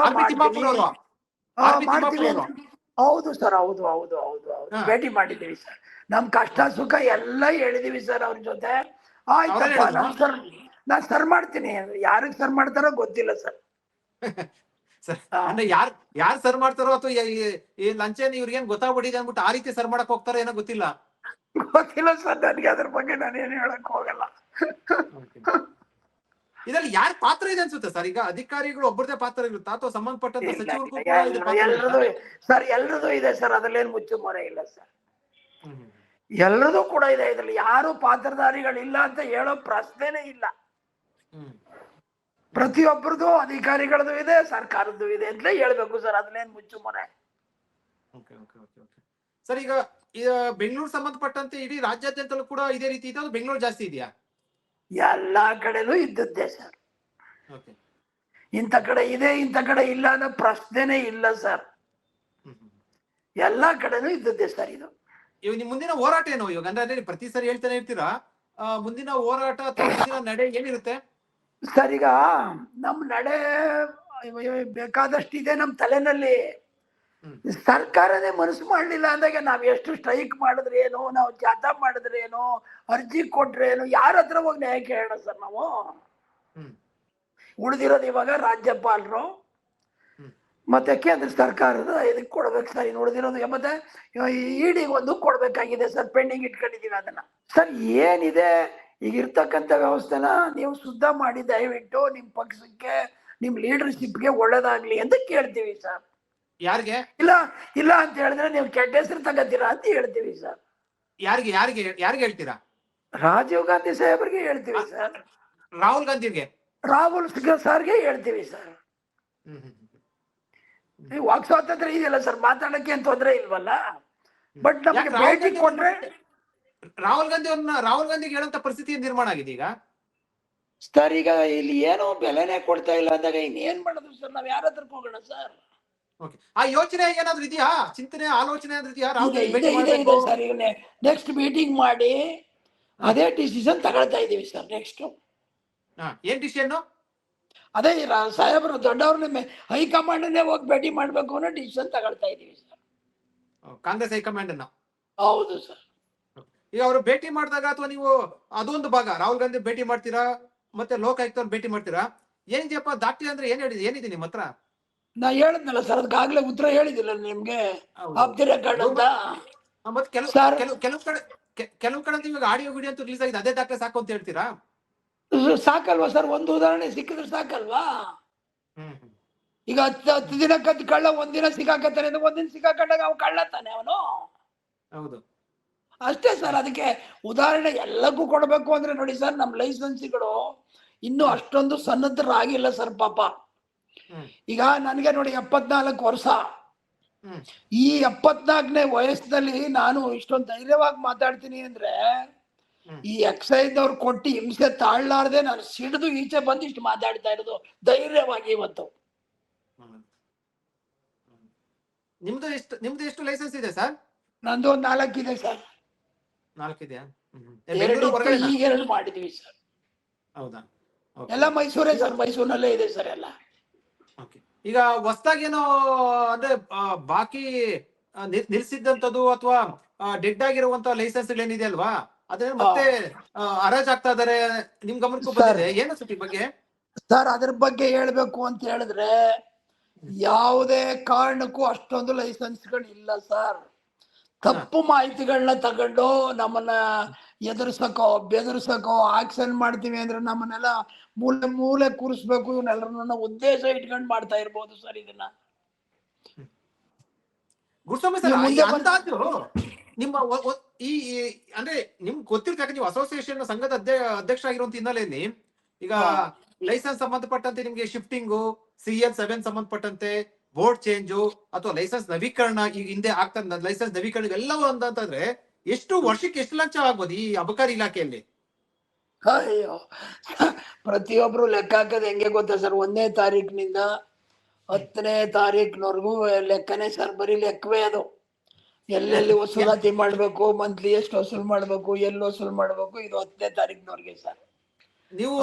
ಹೌದು ಸರ್ ಹೌದು ಹೌದು ಹೌದು ಹೌದು. ಭೇಟಿ ಮಾಡಿದ್ದೀವಿ ಸರ್. ನಮ್ ಕಷ್ಟ ಸುಖ ಎಲ್ಲ ಹೇಳಿದೀವಿ ಸರ್ ಅವ್ರ ಜೊತೆ. ಆಯ್ತಪ್ಪ? ನಾನ್ ಸರ್ ನಾನ್ ಸರ್ ಮಾಡ್ತೀನಿ. ಯಾರಿಗ್ ಸರ್ ಮಾಡ್ತಾರೋ ಗೊತ್ತಿಲ್ಲ ಸರ್. ಅಂದ್ರೆ ಯಾರ್ ಯಾರ್ ಸರ್ ಮಾಡ್ತಾರೋ ಅಥವಾ ಈ- ಲಂಚ ಈ ಏನ್ ಇವ್ರಿಗೇನ್ ಗೊತ್ತಾಗ್ಬಿಟ್ಟಿದೆ ಅಂದ್ಬಿಟ್ಟು ಆ ರೀತಿ ಸರ್ ಮಾಡಕ್ ಹೋಗ್ತಾರೋ ಏನೋ ಗೊತ್ತಿಲ್ಲ. ಗೊತ್ತಿಲ್ಲ ಸರ್ ನನಗೆ ಅದ್ರ ಬಗ್ಗೆ ನಾನೇನು ಹೇಳಕ್ ಹೋಗಲ್ಲ. ಇದ್ರಲ್ಲಿ ಯಾರ ಪಾತ್ರ ಇದೆ ಅನ್ಸುತ್ತೆ ಸರ್? ಈಗ ಅಧಿಕಾರಿಗಳು ಒಬ್ಬರದೇ ಪಾತ್ರ ಇರುತ್ತಾ. ಅಥವಾ ಸಂಬಂಧಪಟ್ಟಂತ ಸಚಿವರು? ಸರ್ ಎಲ್ರದು ಇದೆ ಸರ್. ಅದ್ರಲ್ಲೇನು ಮುಚ್ಚು ಮೊರೆ ಇಲ್ಲ ಸರ್. ಎಲ್ರದು ಕೂಡ ಇದೆ. ಇದ್ರಲ್ಲಿ ಯಾರು ಪಾತ್ರಧಾರಿಗಳಿಲ್ಲ ಅಂತ ಹೇಳೋ ಪ್ರಶ್ನೆನೇ ಇಲ್ಲ. ಪ್ರತಿಯೊಬ್ಬರದು ಅಧಿಕಾರಿಗಳದು ಇದೆ ಸರ್ಕಾರದ್ದು ಇದೆ ಅಂತಲೇ ಹೇಳ್ಬೇಕು ಸರ್. ಅದ್ರಲ್ಲೇನು ಮುಚ್ಚು ಮೊರೆ. ಸರ್ ಈಗ ಬೆಂಗಳೂರು ಸಂಬಂಧಪಟ್ಟಂತೆ ಇಡೀ ರಾಜ್ಯಾದ್ಯಂತಲೂ ಕೂಡ ಇದೇ ರೀತಿ ಇದೆ ಬೆಂಗಳೂರು ಜಾಸ್ತಿ ಇದೆಯಾ? ಎಲ್ಲಾ ಕಡೆನೂ ಇದ್ದದ್ದೇ ಸರ್. ಓಕೆ. ಇಂಥ ಕಡೆ ಇದೆ ಇಂಥ ಕಡೆ ಇಲ್ಲ ಅನ್ನೋ ಪ್ರಶ್ನೆನೇ ಇಲ್ಲ ಸರ್. ಎಲ್ಲ ಕಡೆನೂ ಇದ್ದದ್ದೇ ಸರ್ ಇದು. ಇವಾಗ ನಿಮ್ ಮುಂದಿನ ಹೋರಾಟ ಏನು? ಇವಾಗ ಅಂದ್ರೆ ಪ್ರತಿ ಸರಿ ಹೇಳ್ತಾನೆ ಇರ್ತೀರಾ? ಮುಂದಿನ ಹೋರಾಟ ಮುಂದಿನ ನಡೆ ಏನಿರುತ್ತೆ? ಸರ್ ಈಗ ನಮ್ ನಡೆ ಬೇಕಾದಷ್ಟು ಇದೆ ನಮ್ ತಲೆನಲ್ಲಿ. ಸರ್ಕಾರನೇ ಮನಸ್ಸು ಮಾಡಲಿಲ್ಲ ಅಂದಾಗ ನಾವು ಎಷ್ಟು ಸ್ಟ್ರೈಕ್ ಮಾಡಿದ್ರೇನು ನಾವು ಜಾಥಾ ಮಾಡಿದ್ರೇನು ಅರ್ಜಿ ಕೊಟ್ರೇನು ಏನು ಯಾರ ಹತ್ರ ಹೋಗಿ ನ್ಯಾಯ ಕೇಳೋಣ ಸರ್ ನಾವು? ಉಳಿದಿರೋದು ಇವಾಗ ರಾಜ್ಯಪಾಲರು. ಮತ್ತೆ ಕೇಂದ್ರ ಸರ್ಕಾರದ ಇದಕ್ಕೆ ಕೊಡ್ಬೇಕು ಸರ್ ಇನ್ನು ಉಳಿದಿರೋದು. ಮತ್ತೆ ಇಡಿಗೆ ಒಂದು ಕೊಡ್ಬೇಕಾಗಿದೆ ಸರ್ ಪೆಂಡಿಂಗ್ ಇಟ್ಕೊಂಡಿದ್ದೀವಿ ಅದನ್ನ. ಸರ್ ಏನಿದೆ? ಈಗ ಇರ್ತಕ್ಕಂಥ ವ್ಯವಸ್ಥೆನ ನೀವು ಶುದ್ಧ ಮಾಡಿ ದಯವಿಟ್ಟು ನಿಮ್ಮ ಪಕ್ಷಕ್ಕೆ ನಿಮ್ಮ ಲೀಡರ್ಶಿಪ್ಗೆ ಒಳ್ಳೇದಾಗ್ಲಿ ಅಂತ ಕೇಳ್ತೀವಿ ಸರ್. ಯಾರಿಗೆ? ಇಲ್ಲ ಇಲ್ಲ ಅಂತ ಹೇಳಿದ್ರೆ ನೀವು ಕೆಟ್ಟ ಹೆಸರು ತಗತ್ತೀರಾ ಅಂತ ಹೇಳ್ತೀವಿ ಸರ್. ಯಾರಿಗೆ ಯಾರಿಗೆ ಯಾರಿಗೆ ಹೇಳ್ತೀರಾ? ರಾಜೀವ್ ಗಾಂಧಿ ಸಾಹೇಬರಿಗೆ ಹೇಳ್ತೀವಿ ಸರ್. ರಾಹುಲ್ ಗಾಂಧಿಗೆ? ರಾಹುಲ್ ಸರ್ಗೆ ಹೇಳ್ತೀವಿ ಸರ್. ವಾಕ್ ಸ್ವಾತಂತ್ರ್ಯ ಇದೆಯಲ್ಲ ಸರ್ ಮಾತಾಡಕ್ಕೆ ಏನ್ ತೊಂದ್ರೆ ಇಲ್ವಲ್ಲ? ಬಟ್ ನಮ್ಗೆ ಭೇಟಿ ಗಾಂಧಿ ಕೊಟ್ರೆ ರಾಹುಲ್ ಗಾಂಧಿ ಅವ್ರನ್ನ ರಾಹುಲ್ ಗಾಂಧಿಗೆ ಹೇಳಂತ ಪರಿಸ್ಥಿತಿ ನಿರ್ಮಾಣ ಆಗಿದೆ ಈಗ? ಸರ್ ಈಗ ಇಲ್ಲಿ ಏನೋ ಬೆಲೆನೇ ಕೊಡ್ತಾ ಇಲ್ಲ ಅಂದಾಗ ಇನ್ನೇನ್ ಮಾಡೋದು ಸರ್? ನಾವ್ ಯಾರ ಹತ್ರ ಹೋಗೋಣ ಸರ್? ಓಕೆ ಆ ಯೋಚನೆ ಏನಾದ್ರು ಇದೆಯಾ? ಚಿಂತನೆ ಆಲೋಚನೆ ಏನಾದ್ರು ಇದೆಯಾ? ರಾಹುಲ್? ಸರ್ ಈಗ ನೆಕ್ಸ್ಟ್ ಮೀಟಿಂಗ್ ಮಾಡಿ ಅದೇ ಡಿಸಿಷನ್ ತಗೊಳ್ತಾ ಇದೀವಿ ಸರ್ ನೆಕ್ಸ್ಟ್ ಏನ್ ಡಿಸಿಷನ್ ಅದೇ ಸಾಹೇಬರು ದೊಡ್ಡವ್ರನ್ನ ಹೈಕಮಾಂಡ್ನೇ ಹೋಗಿ ಭೇಟಿ ಮಾಡ್ಬೇಕು ಅನ್ನೋ ಡಿಸಿಷನ್ ತಗೊಳ್ತಾ ಇದೀವಿ ಸರ್. ಕಾಂಗ್ರೆಸ್ ಹೈಕಮಾಂಡ್ ಅನ್ನ ಹೌದು ಸರ್. ಈಗ ಅವರು ಭೇಟಿ ಮಾಡಿದಾಗ ಅಥವಾ ನೀವು ಅದೊಂದು ಭಾಗ ರಾಹುಲ್ ಗಾಂಧಿ ಭೇಟಿ ಮಾಡ್ತೀರಾ ಮತ್ತೆ ಲೋಕಾಯುಕ್ತ ಭೇಟಿ ಮಾಡ್ತೀರಾ? ಏನಿದೆಯಪ್ಪ? ದಾಟಿ ಅಂದ್ರೆ ಏನ್ ಹೇಳಿದೆ ಏನಿದೆ ನಿಮ್ಮ ಹತ್ರ ನಾ ಹೇಳಿದ್ನಲ್ಲ ಸರ್ ಅದಕ್ಕಾಗ್ಲೇ ಉತ್ತರ ಹೇಳಿದಿಲ್ಲ ನಿಮ್ಗೆ. ಹೌದು. ಆಫ್ ದಿ ರೆಕಾರ್ಡ್ ಅಂತ. ಮತ್ತೆ ಕೆಲವು ಕೆಲವು ಕಡೆ ಕೆಲವು ಕಡೆ ಇವಾಗ ಆಡಿಯೋ ವಿಡಿಯೋ ಅಂತ ರಿಲೀಸ್ ಆಗಿದೆ. ಅದೇ ದಾಖಲೆ ಸಾಕು ಅಂತ ಹೇಳ್ತೀರಾ? ಸಾಕಲ್ವಾ ಸರ್? ಒಂದು ಉದಾಹರಣೆ ಸಿಕ್ಕಿದ್ರೆ ಸಾಕಲ್ವಾ? ಹ್ಮ್ ಹ್ಮ್. ಈಗ ಹತ್ತು ಹತ್ತು ದಿನ ಕದ್ದು ಕಳ್ಳ ಒಂದಿನ ಸಿಕ್ಕಾಕತ್ತಾನೆ ಅಂದ್ರೆ ಒಂದಿನ ಸಿಕ್ಕಾಕೊಂಡಾಗ ಅವ್ ಕಳ್ಳತ್ತಾನೆ ಅವನು? ಹೌದು. ಅಷ್ಟೇ ಸರ್ ಅದಕ್ಕೆ ಉದಾಹರಣೆ ಎಲ್ಲಕ್ಕೂ ಕೊಡಬೇಕು ಅಂದ್ರೆ ನೋಡಿ ಸರ್ ನಮ್ಮ ಲೈಸೆನ್ಸಿಗಳು ಇನ್ನೂ ಅಷ್ಟೊಂದು ಸನ್ನದ್ಧರಾಗಿಲ್ಲ ಸರ್ ಪಾಪ. ಈಗ ನನಗೆ ನೋಡಿ ಎಪ್ಪತ್ನಾಲ್ಕು ವರ್ಷ. ಈ ಎಪ್ಪತ್ನಾಲ್ಕನೇ ವಯಸ್ಸಿನಲ್ಲಿ ನಾನು ಇಷ್ಟೊಂದು ಧೈರ್ಯವಾಗಿ ಮಾತಾಡ್ತೀನಿ ಅಂದ್ರೆ ಈ ಎಕ್ಸೈಸ್ ಅವ್ರು ಕೊಟ್ಟು ಹಿಂಸೆ ತಾಳ್ಲಾರ್ದೆ ನಾನು ಸಿಡಿದು ಈಚೆ ಬಂದು ಇಷ್ಟು ಮಾತಾಡ್ತಾ ಇರೋದು ಧೈರ್ಯವಾಗಿ ಇವತ್ತು. ನಿಮ್ದು ಎಷ್ಟು ನಿಮ್ದು ಎಷ್ಟು ಲೈಸೆನ್ಸ್ ಇದೆ ಸರ್? ನಂದು ಒಂದು ಇದೆ ಸರ್. ನಾಲ್ಕಿದೆಯಾ ಈಗ ಎರಡು ಮಾಡಿದೀವಿ ಸರ್. ಹೌದಾ. ಎಲ್ಲ ಮೈಸೂರೇ ಸರ್ ಮೈಸೂರಿನಲ್ಲೇ ಇದೆ ಸರ್ ಎಲ್ಲ. ಈಗ ಹೊಸದಾಗಿ ಏನೋ ಅಂದ್ರೆ ಬಾಕಿ ನಿಲ್ಸಿದ್ದಂಥದ್ದು ಅಥವಾ ಡೆಡ್ ಆಗಿರುವಂತ ಲೈಸೆನ್ಸ್ ಏನಿದೆ ಅಲ್ವಾ? ಅದನ್ನ ಮತ್ತೆ ಅರಾಜ್ ಹರಾಜ್ ಆಗ್ತಾ ಇದಾರೆ ನಿಮ್ ಗಮನಕ್ಕೂ. ಬಂದಿದೆ. ಏನು ಅನ್ಸುತ್ತೆ ಈ ಬಗ್ಗೆ? ಸರ್ ಅದ್ರ ಬಗ್ಗೆ ಹೇಳ್ಬೇಕು ಅಂತ ಹೇಳಿದ್ರೆ ಯಾವುದೇ ಕಾರಣಕ್ಕೂ ಅಷ್ಟೊಂದು ಲೈಸೆನ್ಸ್ಗಳು ಇಲ್ಲ ಸರ್. ತಪ್ಪು ಮಾಹಿತಿಗಳನ್ನ ತಗೊಂಡು ನಮ್ಮನ್ನ ಎದುರಿಸಕೋ ಬೆದರ್ಸಕೋ ಆಕ್ಷನ್ ಮಾಡ್ತೀವಿ ಅಂದ್ರೆ ನಮ್ಮನ್ನೆಲ್ಲ ಮೂಲೆ ಮೂಲೆ ಕೂರಿಸ್ಬೇಕು. ಇವನ್ನೆಲ್ಲರನ್ನ ಉದ್ದೇಶ ಇಟ್ಕೊಂಡು ಮಾಡ್ತಾ ಇರ್ಬೋದು ಸರ್ ಇದನ್ನ. ಗುರುಸ್ವಾಮಿ ಸರ್ ಅಂದಾಜು. ನಿಮ್ಮ ಈ ಅಂದ್ರೆ ನಿಮ್ಗೆ ಗೊತ್ತಿರ್ತಕ್ಕ ನೀವು ಅಸೋಸಿಯೇಷನ್ ಸಂಘದ ಅಧ್ಯ ಅಧ್ಯಕ್ಷ ಆಗಿರುವಂತ ಹಿನ್ನೆಲೆಯಲ್ಲಿ ಈಗ. ಲೈಸೆನ್ಸ್ ಸಂಬಂಧಪಟ್ಟಂತೆ ನಿಮ್ಗೆ ಶಿಫ್ಟಿಂಗು ಸಿ ಎಲ್ ಸೆವೆನ್ ಸಂಬಂಧಪಟ್ಟಂತೆ ಬೋರ್ಡ್ ಚೇಂಜು ಅಥವಾ ಲೈಸೆನ್ಸ್ ನವೀಕರಣ ಈಗ ಹಿಂದೆ ಆಗ್ತಾ ಲೈಸೆನ್ಸ್ ನವೀಕರಣ ಎಲ್ಲವೂ ಅಂತಂದ್ರೆ ಎಷ್ಟು ವರ್ಷಕ್ಕೆ ಎಷ್ಟು ಲಂಚ ಆಗ್ಬೋದು ಈ ಅಬಕಾರಿ ಇಲಾಖೆಯಲ್ಲಿ? ಅಯ್ಯೋ ಪ್ರತಿಯೊಬ್ರು ಲೆಕ್ಕ ಹಾಕೋದು ಹೆಂಗೆ ಗೊತ್ತಾ ಸರ್? ಒಂದನೇ ತಾರೀಕಿನಿಂದ ಹತ್ತನೇ ತಾರೀಕಿನವರೆಗೂ ಲೆಕ್ಕನೇ ಸರ್ ಬರೀ ಲೆಕ್ಕವೇ ಅದು. ಎಲ್ಲೆಲ್ಲಿ ವಸೂಲಾತಿ ಮಾಡ್ಬೇಕು ಮಂತ್ಲಿ ಎಷ್ಟು ವಸೂಲ್ ಮಾಡ್ಬೇಕು ಎಲ್ಲಿ ವಸೂಲ್ ಮಾಡ್ಬೇಕು ಇದು ಹತ್ತನೇ ತಾರೀಕಿನವರೆಗೆ ಸರ್. ನೀವು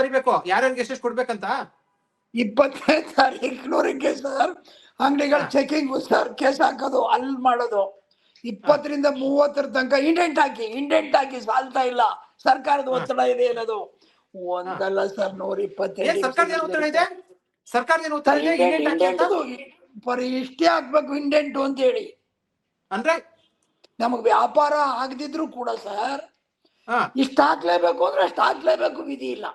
ಬರಿಬೇಕು. ಯಾರ್ಯಾರಿಗೆ ಎಷ್ಟೆಷ್ಟು ಕೊಡ್ಬೇಕಂತ? ಇಪ್ಪತ್ತನೇ ತಾರೀಕಿನವರೆಗೆ ಸರ್ ಅಂಗಡಿಗಳು. ಚೆಕಿಂಗ್ ಸರ್ ಕೇಸ್ ಹಾಕೋದು ಅಲ್ಲಿ ಮಾಡೋದು. ಇಪ್ಪತ್ತರಿಂದ ಮೂವತ್ತರ ತನಕ ಇಂಡೆಂಟ್ ಹಾಕಿ ಇಂಡೆಂಟ್ ಹಾಕಿ ಸಾಲ್ತಾ ಇಲ್ಲ. ಸರ್ಕಾರದ ಒತ್ತಡ ಇದೆ ಅನ್ನೋದು. ಒಂದಲ್ಲ ಸರ್ ನೂರ ಇಪ್ಪತ್ತೈದು? ಬರೀ ಇಷ್ಟೇ ಹಾಕ್ಬೇಕು ಇಂಡೆಂಟು ಅಂತ ಹೇಳಿ. ಅಂದ್ರೆ? ನಮಗ್ ವ್ಯಾಪಾರ ಆಗದಿದ್ರು ಕೂಡ ಸರ್ ಇಷ್ಟ ಹಾಕ್ಲೇಬೇಕು ಅಂದ್ರೆ ಅಷ್ಟು ಹಾಕ್ಲೇಬೇಕು ವಿಧಿ ಇಲ್ಲ.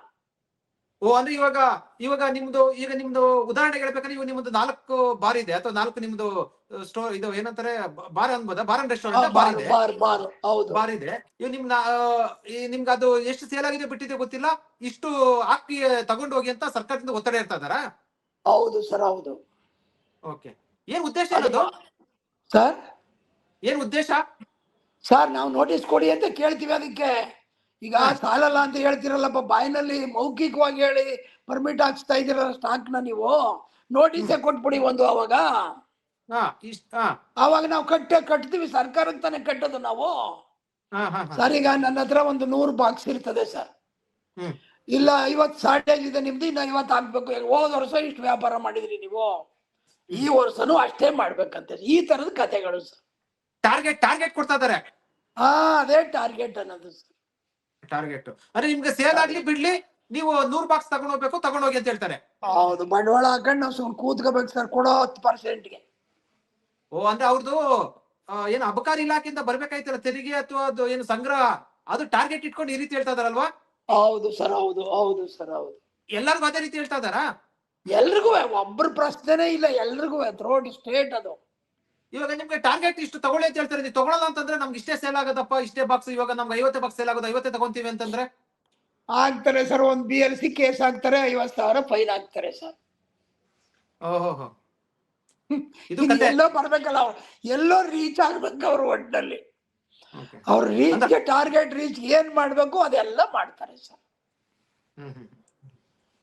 ಓ ಅಂದ್ರೆ ಇವಾಗ ಇವಾಗ ನಿಮ್ದು ಈಗ ನಿಮ್ದು ಉದಾಹರಣೆ ಹೇಳ್ಬೇಕಂದ್ರೆ ಇವಾಗ ನಿಮ್ದು ನಾಲ್ಕು ಬಾರ್ ಇದೆ ಅಥವಾ ನಾಲ್ಕು ನಿಮ್ದು ಸ್ಟೋರ್ ಇದು ಏನಂತಾರೆ bar ಅನ್ಬೋದ? Bar and restaurant bar bar ಇದೆ ಬಾರ್ ಇದೆ. ಇವ್ ನಿಮ್ ನಿಮ್ಗೆ ಅದು ಎಷ್ಟು ಸೇಲ್ ಆಗಿದೆ ಬಿಟ್ಟಿದೆ ಗೊತ್ತಿಲ್ಲ. ಇಷ್ಟು ಹಾಕಿ ತಗೊಂಡು ಹೋಗಿ ಅಂತ ಸರ್ಕಾರದಿಂದ ಒತ್ತಡ ಇರ್ತಾ ಇದಾರ ಹೌದು ಸರ್ ಹೌದು. ಓಕೆ. ಏನ್ ಉದ್ದೇಶ ಇರೋದು? ಸರ್? ಏನ್ ಉದ್ದೇಶ? ಸರ್ ನಾವು ನೋಟಿಸ್ ಕೊಡಿ ಅಂತ ಕೇಳ್ತೀವಿ ಅದಕ್ಕೆ. ಈಗ ಸಾಲಲ್ಲ ಅಂತ ಹೇಳ್ತಿರಲ್ಲಪ್ಪ ಬಾಯಿನಲ್ಲಿ ಮೌಖಿಕವಾಗಿ ಹೇಳಿ ಪರ್ಮಿಟ್ ಹಾಕ್ಸ್ತಾ ಇದೀರ ಸ್ಟಾಕ್ನ ನೀವು. ನೋಟಿಸೇ ಕೊಟ್ಬಿಡಿ ಒಂದು ಅವಾಗ. ಅವಾಗ ನಾವು ಕಟ್ಟೆ ಕಟ್ತೀವಿ ಸರ್ಕಾರಕ್ಕೆ ತಾನೇ ಕಟ್ಟೋದು ನಾವು. ಸರ್ ಈಗ ನನ್ನ ಹತ್ರ ಒಂದು ನೂರು ಬಾಕ್ಸ್ ಇರ್ತದೆ ಸರ್. ಇಲ್ಲ ಇವತ್ತು ಶಾರ್ಟೇಜ್ ಇದೆ ನಿಮ್ದು ಇನ್ನ ಇವತ್ತು ಹಾಕ್ಬೇಕು ಹೋದ ವರ್ಷ ಇಷ್ಟು ವ್ಯಾಪಾರ ಮಾಡಿದ್ರಿ ನೀವು. ಈ ವರ್ಷನೂ ಅಷ್ಟೇ ಮಾಡ್ಬೇಕಂತ ಈ ತರದ ಕಥೆಗಳು ಸರ್. ಟಾರ್ಗೆಟ್ ಟಾರ್ಗೆಟ್ ಕೊಡ್ತಾ ಇದಾರೆ ಹಾ ಅದೇ ಟಾರ್ಗೆಟ್ ಅನ್ನೋದು ಸರ್. ಟಾರ್ಗೆಟ್. ಅಂದ್ರೆ ನಿಮ್ಗೆ ಸೇಲ್ ಆಗ್ಲಿ ಬಿಡ್ಲಿ ನೀವು ನೂರ್ ಬಾಕ್ಸ್ ತಗೊಂಡ್ ಹೋಗ್ಬೇಕು ತಗೊಂಡ್ ಹೋಗಿ ಅಂತ ಹೇಳ್ತಾರೆ. ಹೌದು ಬಂಡವಾಳ ಹಾಕೊಂಡು ನಾವು ಸುಮ್ಮನೆ ಕೂತ್ಕೋಬೇಕು ಸರ್ ಕೊಡೋ ಹತ್ತು ಪರ್ಸೆಂಟ್ಗೆ ಓ ಅಂದ್ರೆ ಅವ್ರದ್ದು ಏನು ಅಬಕಾರಿ ಇಲಾಖೆಯಿಂದ ಬರ್ಬೇಕಾಯ್ತಲ್ಲ ತೆರಿಗೆ ಅಥವಾ ಅದು ಏನು ಸಂಗ್ರಹ? ಅದು ಟಾರ್ಗೆಟ್ ಇಟ್ಕೊಂಡು ಈ ರೀತಿ ಹೇಳ್ತಾ ಇದಾರಲ್ವಾ? ಹೌದು ಸರ್ ಹೌದು ಹೌದು ಸರ್ ಹೌದು. ಎಲ್ಲರಿಗೂ ಅದೇ ರೀತಿ ಹೇಳ್ತಾ ಇದಾರಾ? ಎಲ್ರಿಗೂ ಒಬ್ಬರ ಪ್ರಶ್ನೆನೇ ಇಲ್ಲ ಎಲ್ರಿಗೂ ಥ್ರೋಟ್ ಸ್ಟೇಟ್ ಅದು. ಇವಾಗ ನಿಮ್ಗೆ ಟಾರ್ಗೆಟ್ ಇಷ್ಟು ತಗೊಳ್ಳಿ ಅಂತ ಹೇಳ್ತಾರೆ ನೀವು ತಗೊಳ್ಳಲ್ಲ ಅಂತಂದ್ರೆ ನಮ್ಗೆ ಇಷ್ಟೇ ಸೇಲ್ ಆಗದಪ್ಪ ಇಷ್ಟೇ ಬಾಕ್ಸ್ ಇವಾಗ ನಮ್ಗೆ ಐವತ್ತೇ ಬಾಕ್ಸ್ ಸೇಲ್ ಆಗೋದು ಐವತ್ತೇ ತಗೊಂತೀವಿ ಅಂತಂದ್ರೆ? ಆಗ್ತಾರೆ ಸರ್ ಒಂದ್ ಬಿ ಎಲ್ ಸಿ ಕೇಸ್ ಆಗ್ತಾರೆ ಐವತ್ತು ಸಾವಿರ ಫೈನ್ ಹಾಕ್ತಾರೆ ಸರ್ ಓಹೋ ಇದು ಕತೆ. ಎಲ್ಲೋ ಬರ್ಬೇಕಲ್ಲ ಅವ್ರು. ಎಲ್ಲೋ ರೀಚ್ ಆಗ್ಬೇಕು ಅವ್ರ ಒಟ್ಟಿನಲ್ಲಿ Okay. ಅವ್ರ ರೀಚ್ ಟಾರ್ಗೆಟ್ ರೀಚ್ ಏನ್ ಮಾಡ್ಬೇಕು ಅದೆಲ್ಲ ಮಾಡ್ತಾರೆ ಸರ್ ಹ್ಮ್ ಹ್ಮ್.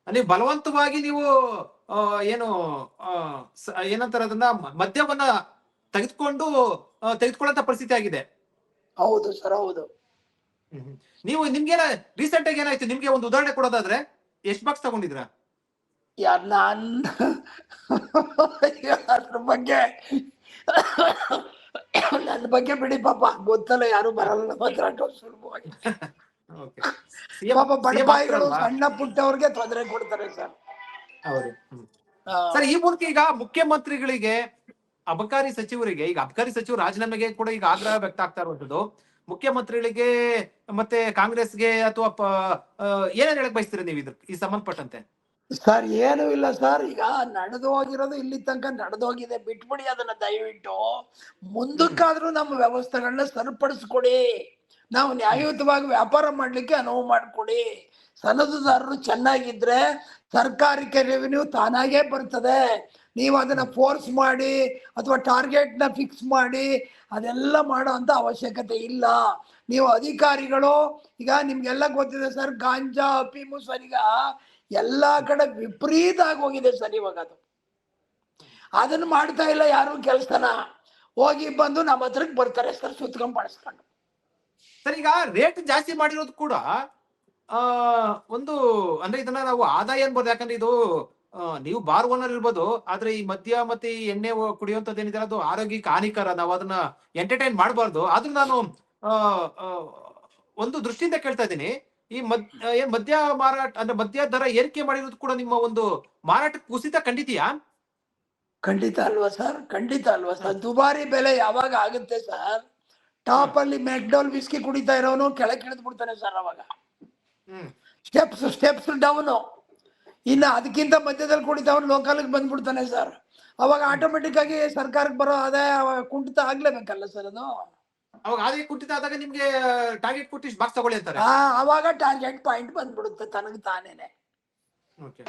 ನೀವು ಬಲವಂತವಾಗಿ ನೀವು ಆ, ಏನು ಆ, ಸ- ಏನಂತಾರೆ ಅದನ್ನ ಮದ್ಯವನ್ನ ತೆಗೆದುಕೊಂಡು ತೆಗೆದುಕೊಳ್ಳಂತ ಪರಿಸ್ಥಿತಿ ಆಗಿದೆ. ಹೌದು ಸರ್ ಹೌದು. ನೀವು ನಿಮ್ಗೆ ರೀಸೆಂಟ್ ಆಗಿ ಏನಾಯ್ತು? ನಿಮ್ಗೆ ಒಂದು ಉದಾಹರಣೆ ಕೊಡೋದಾದ್ರೆ ಎಷ್ಟ್ ಬಾಕ್ಸ್ ತಗೊಂಡಿದ್ರ ಯಾರ್ ನಾನ್? ಅದ್ರ ಬಗ್ಗೆ. ನನ್ನ ಬಗ್ಗೆ ಬಿಡಿ ಪಾಪ ಗೊತ್ತಲ್ಲ ಯಾರು ಬರಲ್ಲ ಅಷ್ಟೊಂದ್ ಸುಲಭವಾಗಿ ಪಾಪ ಬಡಪಾಯಿಗಳು ಸಣ್ಣ ಪುಟ್ಟವ್ರಿಗೆ ತೊಂದರೆ ಕೊಡ್ತಾರೆ ಸರ್. ಸರ್ ಈ ಮೂಲಕ ಈಗ ಮುಖ್ಯಮಂತ್ರಿಗಳಿಗೆ ಅಬಕಾರಿ ಸಚಿವರಿಗೆ, ಈಗ ಅಬಕಾರಿ ಸಚಿವ ರಾಜೀನಾಮೆಗೆ ಕೂಡ ಈಗ ಆಗ್ರಹ ವ್ಯಕ್ತ ಆಗ್ತಾ ಇರುವಂತದ್ದು ಮುಖ್ಯಮಂತ್ರಿಗಳಿಗೆ ಮತ್ತೆ ಕಾಂಗ್ರೆಸ್ಗೆ ಅಥವಾ ಏನೇನು ಹೇಳಕ್ ಬಯಸ್ತೀರಾ ನೀವು ಇದ್ರ, ಈ ಸಂಬಂಧಪಟ್ಟಂತೆ? ಸರ್, ಏನು ಇಲ್ಲ ಸರ್. ಈಗ ನಡೆದು ಹೋಗಿರೋದು ಇಲ್ಲಿ ತನಕ ನಡೆದು ಹೋಗಿದೆ. ಬಿಟ್ಬಿಡಿ ಅದನ್ನ ದಯವಿಟ್ಟು. ಮುಂದಕ್ಕಾದ್ರೂ ನಮ್ಮ ವ್ಯವಸ್ಥೆಗಳನ್ನ ಸರಿಪಡಿಸ್ಕೊಡಿ. ನಾವು ನ್ಯಾಯಯುತವಾಗಿ ವ್ಯಾಪಾರ ಮಾಡ್ಲಿಕ್ಕೆ ಅನುವು ಮಾಡಿಕೊಡಿ. ಸನದುದಾರರು ಚೆನ್ನಾಗಿದ್ರೆ ಸರ್ಕಾರಕ್ಕೆ ರೆವಿನ್ಯೂ ತಾನಾಗೇ ಬರ್ತದೆ. ನೀವು ಅದನ್ನ ಫೋರ್ಸ್ ಮಾಡಿ ಅಥವಾ ಟಾರ್ಗೆಟ್ನ ಫಿಕ್ಸ್ ಮಾಡಿ ಅದೆಲ್ಲ ಮಾಡೋ ಅಂತ ಅವಶ್ಯಕತೆ ಇಲ್ಲ. ನೀವು ಅಧಿಕಾರಿಗಳು ಈಗ ನಿಮ್ಗೆಲ್ಲ ಗೊತ್ತಿದೆ ಸರ್ ಗಾಂಜಾ ಅಫೀಮು ಸರ್ ಈಗ ಎಲ್ಲಾ ಕಡೆ ವಿಪರೀತ ಆಗಿ ಹೋಗಿದೆ ಸರ್ ಇವಾಗ ಅದು. ಅದನ್ನ ಮಾಡ್ತಾ ಇಲ್ಲ ಯಾರು ಕೆಲಸನ. ಹೋಗಿ ಬಂದು ನಮ್ಮ ಹತ್ರಕ್ಕೆ ಬರ್ತಾರೆ ಸರ್ ಸುತ್ಕೊಂಡ್ ಬಳಸ್ಕೊಂಡು. ಸರ್ ಈಗ ರೇಟ್ ಜಾಸ್ತಿ ಮಾಡಿರೋದು ಕೂಡ ಆ ಒಂದು ಅಂದ್ರೆ ಇದನ್ನ ನಾವು ಆದಾಯ ಅನ್ಬೋದು ಯಾಕಂದ್ರೆ ಇದು ನೀವು ಬಾರ್ ಓನರ್ ಇರ್ಬೋದು ಆದ್ರೆ ಈ ಮದ್ಯ ಮತ್ತೆ ಈ ಎಣ್ಣೆ ಕುಡಿಯುವಂತದ್ದು ಏನಿದೆ ಅದು ಆರೋಗ್ಯಕ್ಕೆ ಹಾನಿಕರ. ನಾವು ಅದನ್ನ ಎಂಟರ್ಟೈನ್ ಮಾಡಬಾರ್ದು. ಆದ್ರೂ ನಾನು ಒಂದು ದೃಷ್ಟಿಯಿಂದ ಕೇಳ್ತಾ ಇದ್ದೀನಿ. ಈ ಮದ್ ಏನ್ ಮದ್ಯ ಮಾರಾಟ ಅಂದ್ರೆ ಮದ್ಯ ದರ ಏರಿಕೆ ಮಾಡಿರೋದು ಕೂಡ ನಿಮ್ಮ ಒಂದು ಮಾರಾಟ ಕುಸಿತ ಖಂಡಿತೀಯಾ ಖಂಡಿತ ಅಲ್ವಾ ಸರ್? ಖಂಡಿತ ಅಲ್ವಾ ಸರ್? ದುಬಾರಿ ಬೆಲೆ ಯಾವಾಗ ಆಗುತ್ತೆ ಸರ್? ಟಾಪ್ ಅಲ್ಲಿ ಮೆಕ್ಡೋಲ್ ವಿಸ್ಕಿ ಕುಡಿತಾ ಇರೋನು ಕೆಳಗೆ ಇಳಿದು ಬಿಡ್ತಾನೆ ಸರ್ ಅವಾಗ. ಹ್ಮ್. Steps steps down. ಇನ್ನು ಅದಕ್ಕಿಂತ ಮಧ್ಯದಲ್ಲಿ ಕುಡಿತಾವ್ ಲೋಕಲ್ಗೆ ಬಂದ್ಬಿಡ್ತಾನೆ ಸರ್ ಅವಾಗ ಆಟೋಮೆಟಿಕ್ ಆಗಿ ಸರ್ಕಾರಕ್ಕೆ ಬರೋ ಆದಾಯ ಅವಾಗ ಕುಂಠಿತ ಆಗ್ಲೇಬೇಕಲ್ಲ ಸರ್ ಅದು? ಅವಾಗ ಆದಾಯ ಕುಂಠಿತ ಆದಾಗ ನಿಮ್ಗೆ ಟಾರ್ಗೆಟ್ ಕೊಟ್ಟು ಬಾಕ್ಸ್ ತಗೊಳ್ಳಿ ಅಂತಾರೆ. ಹಾ ಅವಾಗ ಟಾರ್ಗೆಟ್ ಪಾಯಿಂಟ್ ಬಂದ್ಬಿಡುತ್ತೆ ತನಗೆ ತಾನೇನೆ. ಓಕೆ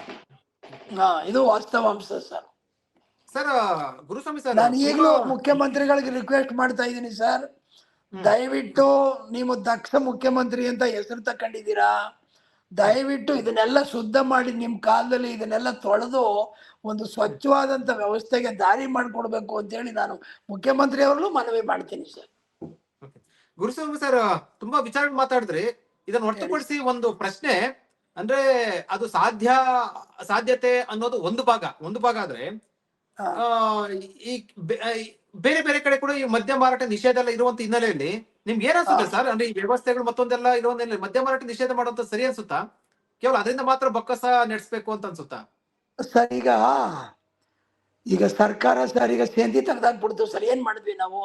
ಹಾ ಇದು ವಾಸ್ತವಾಂಶ ಸರ್ ಸರ್ ಗುರುಸ್ವಾಮಿ ಸರ್ ನಾನು ಈಗಲೂ ಮುಖ್ಯಮಂತ್ರಿಗಳಿಗೆ ರಿಕ್ವೆಸ್ಟ್ ಮಾಡ್ತಾ ಇದ್ದೀನಿ ಸರ್ ದಯವಿಟ್ಟು ನೀವು ದಕ್ಷ ಮುಖ್ಯಮಂತ್ರಿ ಅಂತ ಹೆಸರು ತಕೊಂಡಿದ್ದೀರಾ? ದಯವಿಟ್ಟು ಇದನ್ನೆಲ್ಲ ಶುದ್ಧ ಮಾಡಿ ನಿಮ್ಮ ಕಾಲದಲ್ಲಿ ಇದನ್ನೆಲ್ಲ ತೊಳೆದು ಒಂದು ಸ್ವಚ್ಛವಾದಂತ ವ್ಯವಸ್ಥೆಗೆ ದಾರಿ ಮಾಡಿಕೊಡ್ಬೇಕು ಅಂತೇಳಿ ನಾನು ಮುಖ್ಯಮಂತ್ರಿ ಅವ್ರಲ್ಲೂ ಮನವಿ ಮಾಡ್ತೀನಿ ಸರ್. ಗುರುಸ್ವಾಮಿ ಸರ್ ತುಂಬಾ ವಿಚಾರ ಮಾತಾಡಿದ್ರಿ. ಇದನ್ನ ಹೊರತುಪಡಿಸಿ ಒಂದು ಪ್ರಶ್ನೆ. ಅಂದ್ರೆ ಅದು ಸಾಧ್ಯ ಸಾಧ್ಯತೆ ಅನ್ನೋದು ಒಂದು ಭಾಗ. ಒಂದು ಭಾಗ ಆದ್ರೆ ಆ, ಈ ಬೆ- ಈ ಬೇರೆ ಬೇರೆ ಕಡೆ ಕೂಡ ಈ ಮದ್ಯ ಮಾರಾಟ ನಿಷೇಧ ಎಲ್ಲ ಇರುವಂತ ಹಿನ್ನೆಲೆಯಲ್ಲಿ ನಿಮ್ಗೆ ಏನ್ ಅನ್ಸುತ್ತೆ ಸರ್? ಅಂದ್ರೆ ಈ ವ್ಯವಸ್ಥೆಗಳು ಮತ್ತೊಂದೆಲ್ಲ ಇದೊಂದೆಲ್ಲ ಮದ್ಯ ಮಾರಾಟ ನಿಷೇಧ ಮಾಡುವಂತ ಸರಿ ಅನ್ಸುತ್ತಾ? ಕೇವಲ ಅದರಿಂದ ಮಾತ್ರ ಬೊಕ್ಕಸ ನಡೆಸಬೇಕು ಅಂತ ಅನ್ಸುತ್ತಾ? ಸರ್ ಈಗ ಈಗ ಸರ್ಕಾರ ಸರ್ ಈಗ ಸೇಂದಿ ತೆಗ್ದಾಕ್ಬಿಡ್ತು ಸರ್ ಏನ್ ಮಾಡಿದ್ವಿ ನಾವು?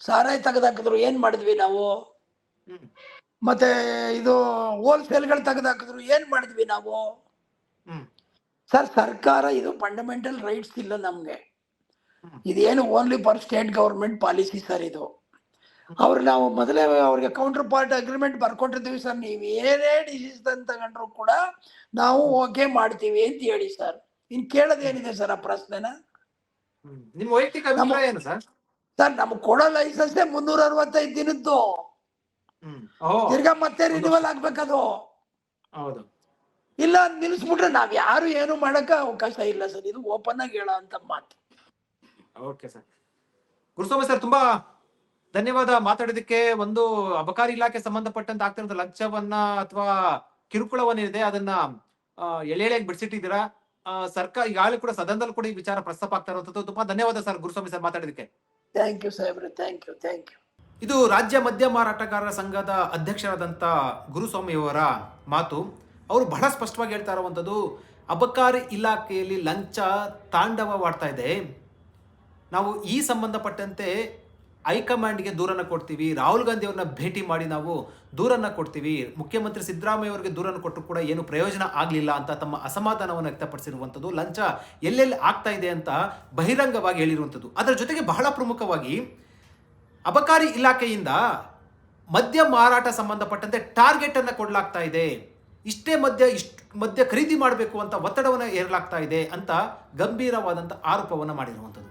ಸಾರಾಯಿ ತೆಗ್ದಾಕಿದ್ರು ಏನ್ ಮಾಡಿದ್ವಿ ನಾವು? ಮತ್ತೆ ಇದು ಹೋಲ್ಸೇಲ್ಗಳು ತೆಗೆದಾಕಿದ್ರು ಏನ್ ಮಾಡಿದ್ವಿ ನಾವು? ಸರ್ ಸರ್ಕಾರ ಇದು ಫಂಡಮೆಂಟಲ್ ರೈಟ್ಸ್ ಇಲ್ಲ ನಮ್ಗೆ. ಇದೇನು only for state government policy sir ಇದು. ಅವ್ರು ನಾವು ಮೊದಲೇ ಅವ್ರಿಗೆ ಕೌಂಟರ್ ಪಾರ್ಟ್ ಅಗ್ರಿಮೆಂಟ್ ಬರ್ಕೊಟ್ಟಿರ್ತೀವಿ ಸರ್ ನೀವು ಏನೇ ಡಿಸಿಷನ್ ತಗೊಂಡ್ರು ಕೂಡ ನಾವು ಓಕೆ ಮಾಡ್ತೀವಿ ಅಂತ ಹೇಳಿ ಸರ್ ಇನ್ ಕೇಳೋದೇನಿದೆ ಸರ್ ಆ ಪ್ರಶ್ನೆನ. ನಿಮ್ಮ ವೈಯಕ್ತಿಕ ಅಭಿಪ್ರಾಯ ಏನು ಸರ್ ಸರ್ ನಮ್ಗೆ ಕೊಡೋ ಲೈಸೆನ್ಸ್ ಮುನ್ನೂರ ಅರವತ್ತೈದು ದಿನದ್ದು. ತಿರ್ಗಾ ಮತ್ತೆ ರಿನ್ಯೂವಲ್ ಆಗ್ಬೇಕದು. ಹೌದು. ಇಲ್ಲ ನಿಲ್ಲಿಸ್ಬಿಟ್ರೆ ನಾವ್ ಯಾರು ಏನು ಮಾಡಕ್ಕ ಅವಕಾಶ ಇಲ್ಲ ಸರ್ ಇದು ಓಪನ್ ಆಗಿ ಹೇಳೋ ಅಂತ ಮಾತು. ಓಕೆ ಸರ್ ಗುರುಸ್ವಾಮಿ ಸರ್ ತುಂಬಾ ಧನ್ಯವಾದ. ಮಾತಾಡೋದಕ್ಕೆ ಒಂದು ಅಬಕಾರಿ ಇಲಾಖೆ ಸಂಬಂಧಪಟ್ಟಂತ ಆಗ್ತಿರೋ ಲಂಚವನ್ನ ಅಥವಾ ಕಿರುಕುಳವನ್ನಿದೆ ಅದನ್ನ ಆ, ಎಳೆ ಎಳೆಯಾಗಿ ಬಿಡಿಸಿಟ್ಟಿದ್ದೀರಾ ಸರ್ಕಾರ ಈಗಾಗಲೇ ಕೂಡ ಸದನದಲ್ಲಿ ಕೂಡ ಈ ವಿಚಾರ ಪ್ರಸ್ತಾಪ ಆಗ್ತಾ ಇರುವಂತದ್ದು ತುಂಬಾ ಧನ್ಯವಾದ ಸರ್ ಗುರುಸ್ವಾಮಿ ಸರ್ ಮಾತಾಡೋದಕ್ಕೆ. ಥ್ಯಾಂಕ್ ಯು ಸಾಹೇಬ್ರೆ ಥ್ಯಾಂಕ್ ಯು ಥ್ಯಾಂಕ್ ಯು ಇದು ರಾಜ್ಯ ಮದ್ಯ ಮಾರಾಟಗಾರರ ಸಂಘದ ಅಧ್ಯಕ್ಷರಾದಂಥ ಗುರುಸ್ವಾಮಿಯವರ ಮಾತು. ಅವರು ಬಹಳ ಸ್ಪಷ್ಟವಾಗಿ ಹೇಳ್ತಾ ಇರುವಂಥದ್ದು ಅಬಕಾರಿ ಇಲಾಖೆಯಲ್ಲಿ ಲಂಚ ತಾಂಡವವಾಡ್ತಾ ಇದೆ. ನಾವು ಈ ಸಂಬಂಧಪಟ್ಟಂತೆ ಹೈಕಮಾಂಡ್ಗೆ ದೂರನ್ನು ಕೊಡ್ತೀವಿ. ರಾಹುಲ್ ಗಾಂಧಿ ಅವ್ರನ್ನ ಭೇಟಿ ಮಾಡಿ ನಾವು ದೂರನ್ನ ಕೊಡ್ತೀವಿ. ಮುಖ್ಯಮಂತ್ರಿ ಸಿದ್ದರಾಮಯ್ಯ ಅವರಿಗೆ ದೂರನ್ನು ಕೊಟ್ಟರು ಕೂಡ ಏನು ಪ್ರಯೋಜನ ಆಗಲಿಲ್ಲ ಅಂತ ತಮ್ಮ ಅಸಮಾಧಾನವನ್ನು ವ್ಯಕ್ತಪಡಿಸಿರುವಂಥದ್ದು. ಲಂಚ ಎಲ್ಲೆಲ್ಲಿ ಆಗ್ತಾ ಇದೆ ಅಂತ ಬಹಿರಂಗವಾಗಿ ಹೇಳಿರುವಂಥದ್ದು. ಅದರ ಜೊತೆಗೆ ಬಹಳ ಪ್ರಮುಖವಾಗಿ ಅಬಕಾರಿ ಇಲಾಖೆಯಿಂದ ಮದ್ಯ ಮಾರಾಟ ಸಂಬಂಧಪಟ್ಟಂತೆ ಟಾರ್ಗೆಟ್ ಅನ್ನು ಕೊಡಲಾಗ್ತಾ ಇದೆ. ಇಷ್ಟೇ ಮದ್ಯ, ಇಷ್ಟು ಮದ್ಯ ಖರೀದಿ ಮಾಡಬೇಕು ಅಂತ ಒತ್ತಡವನ್ನು ಹೇರಲಾಗ್ತಾ ಇದೆ ಅಂತ ಗಂಭೀರವಾದಂಥ ಆರೋಪವನ್ನು ಮಾಡಿರುವಂಥದ್ದು.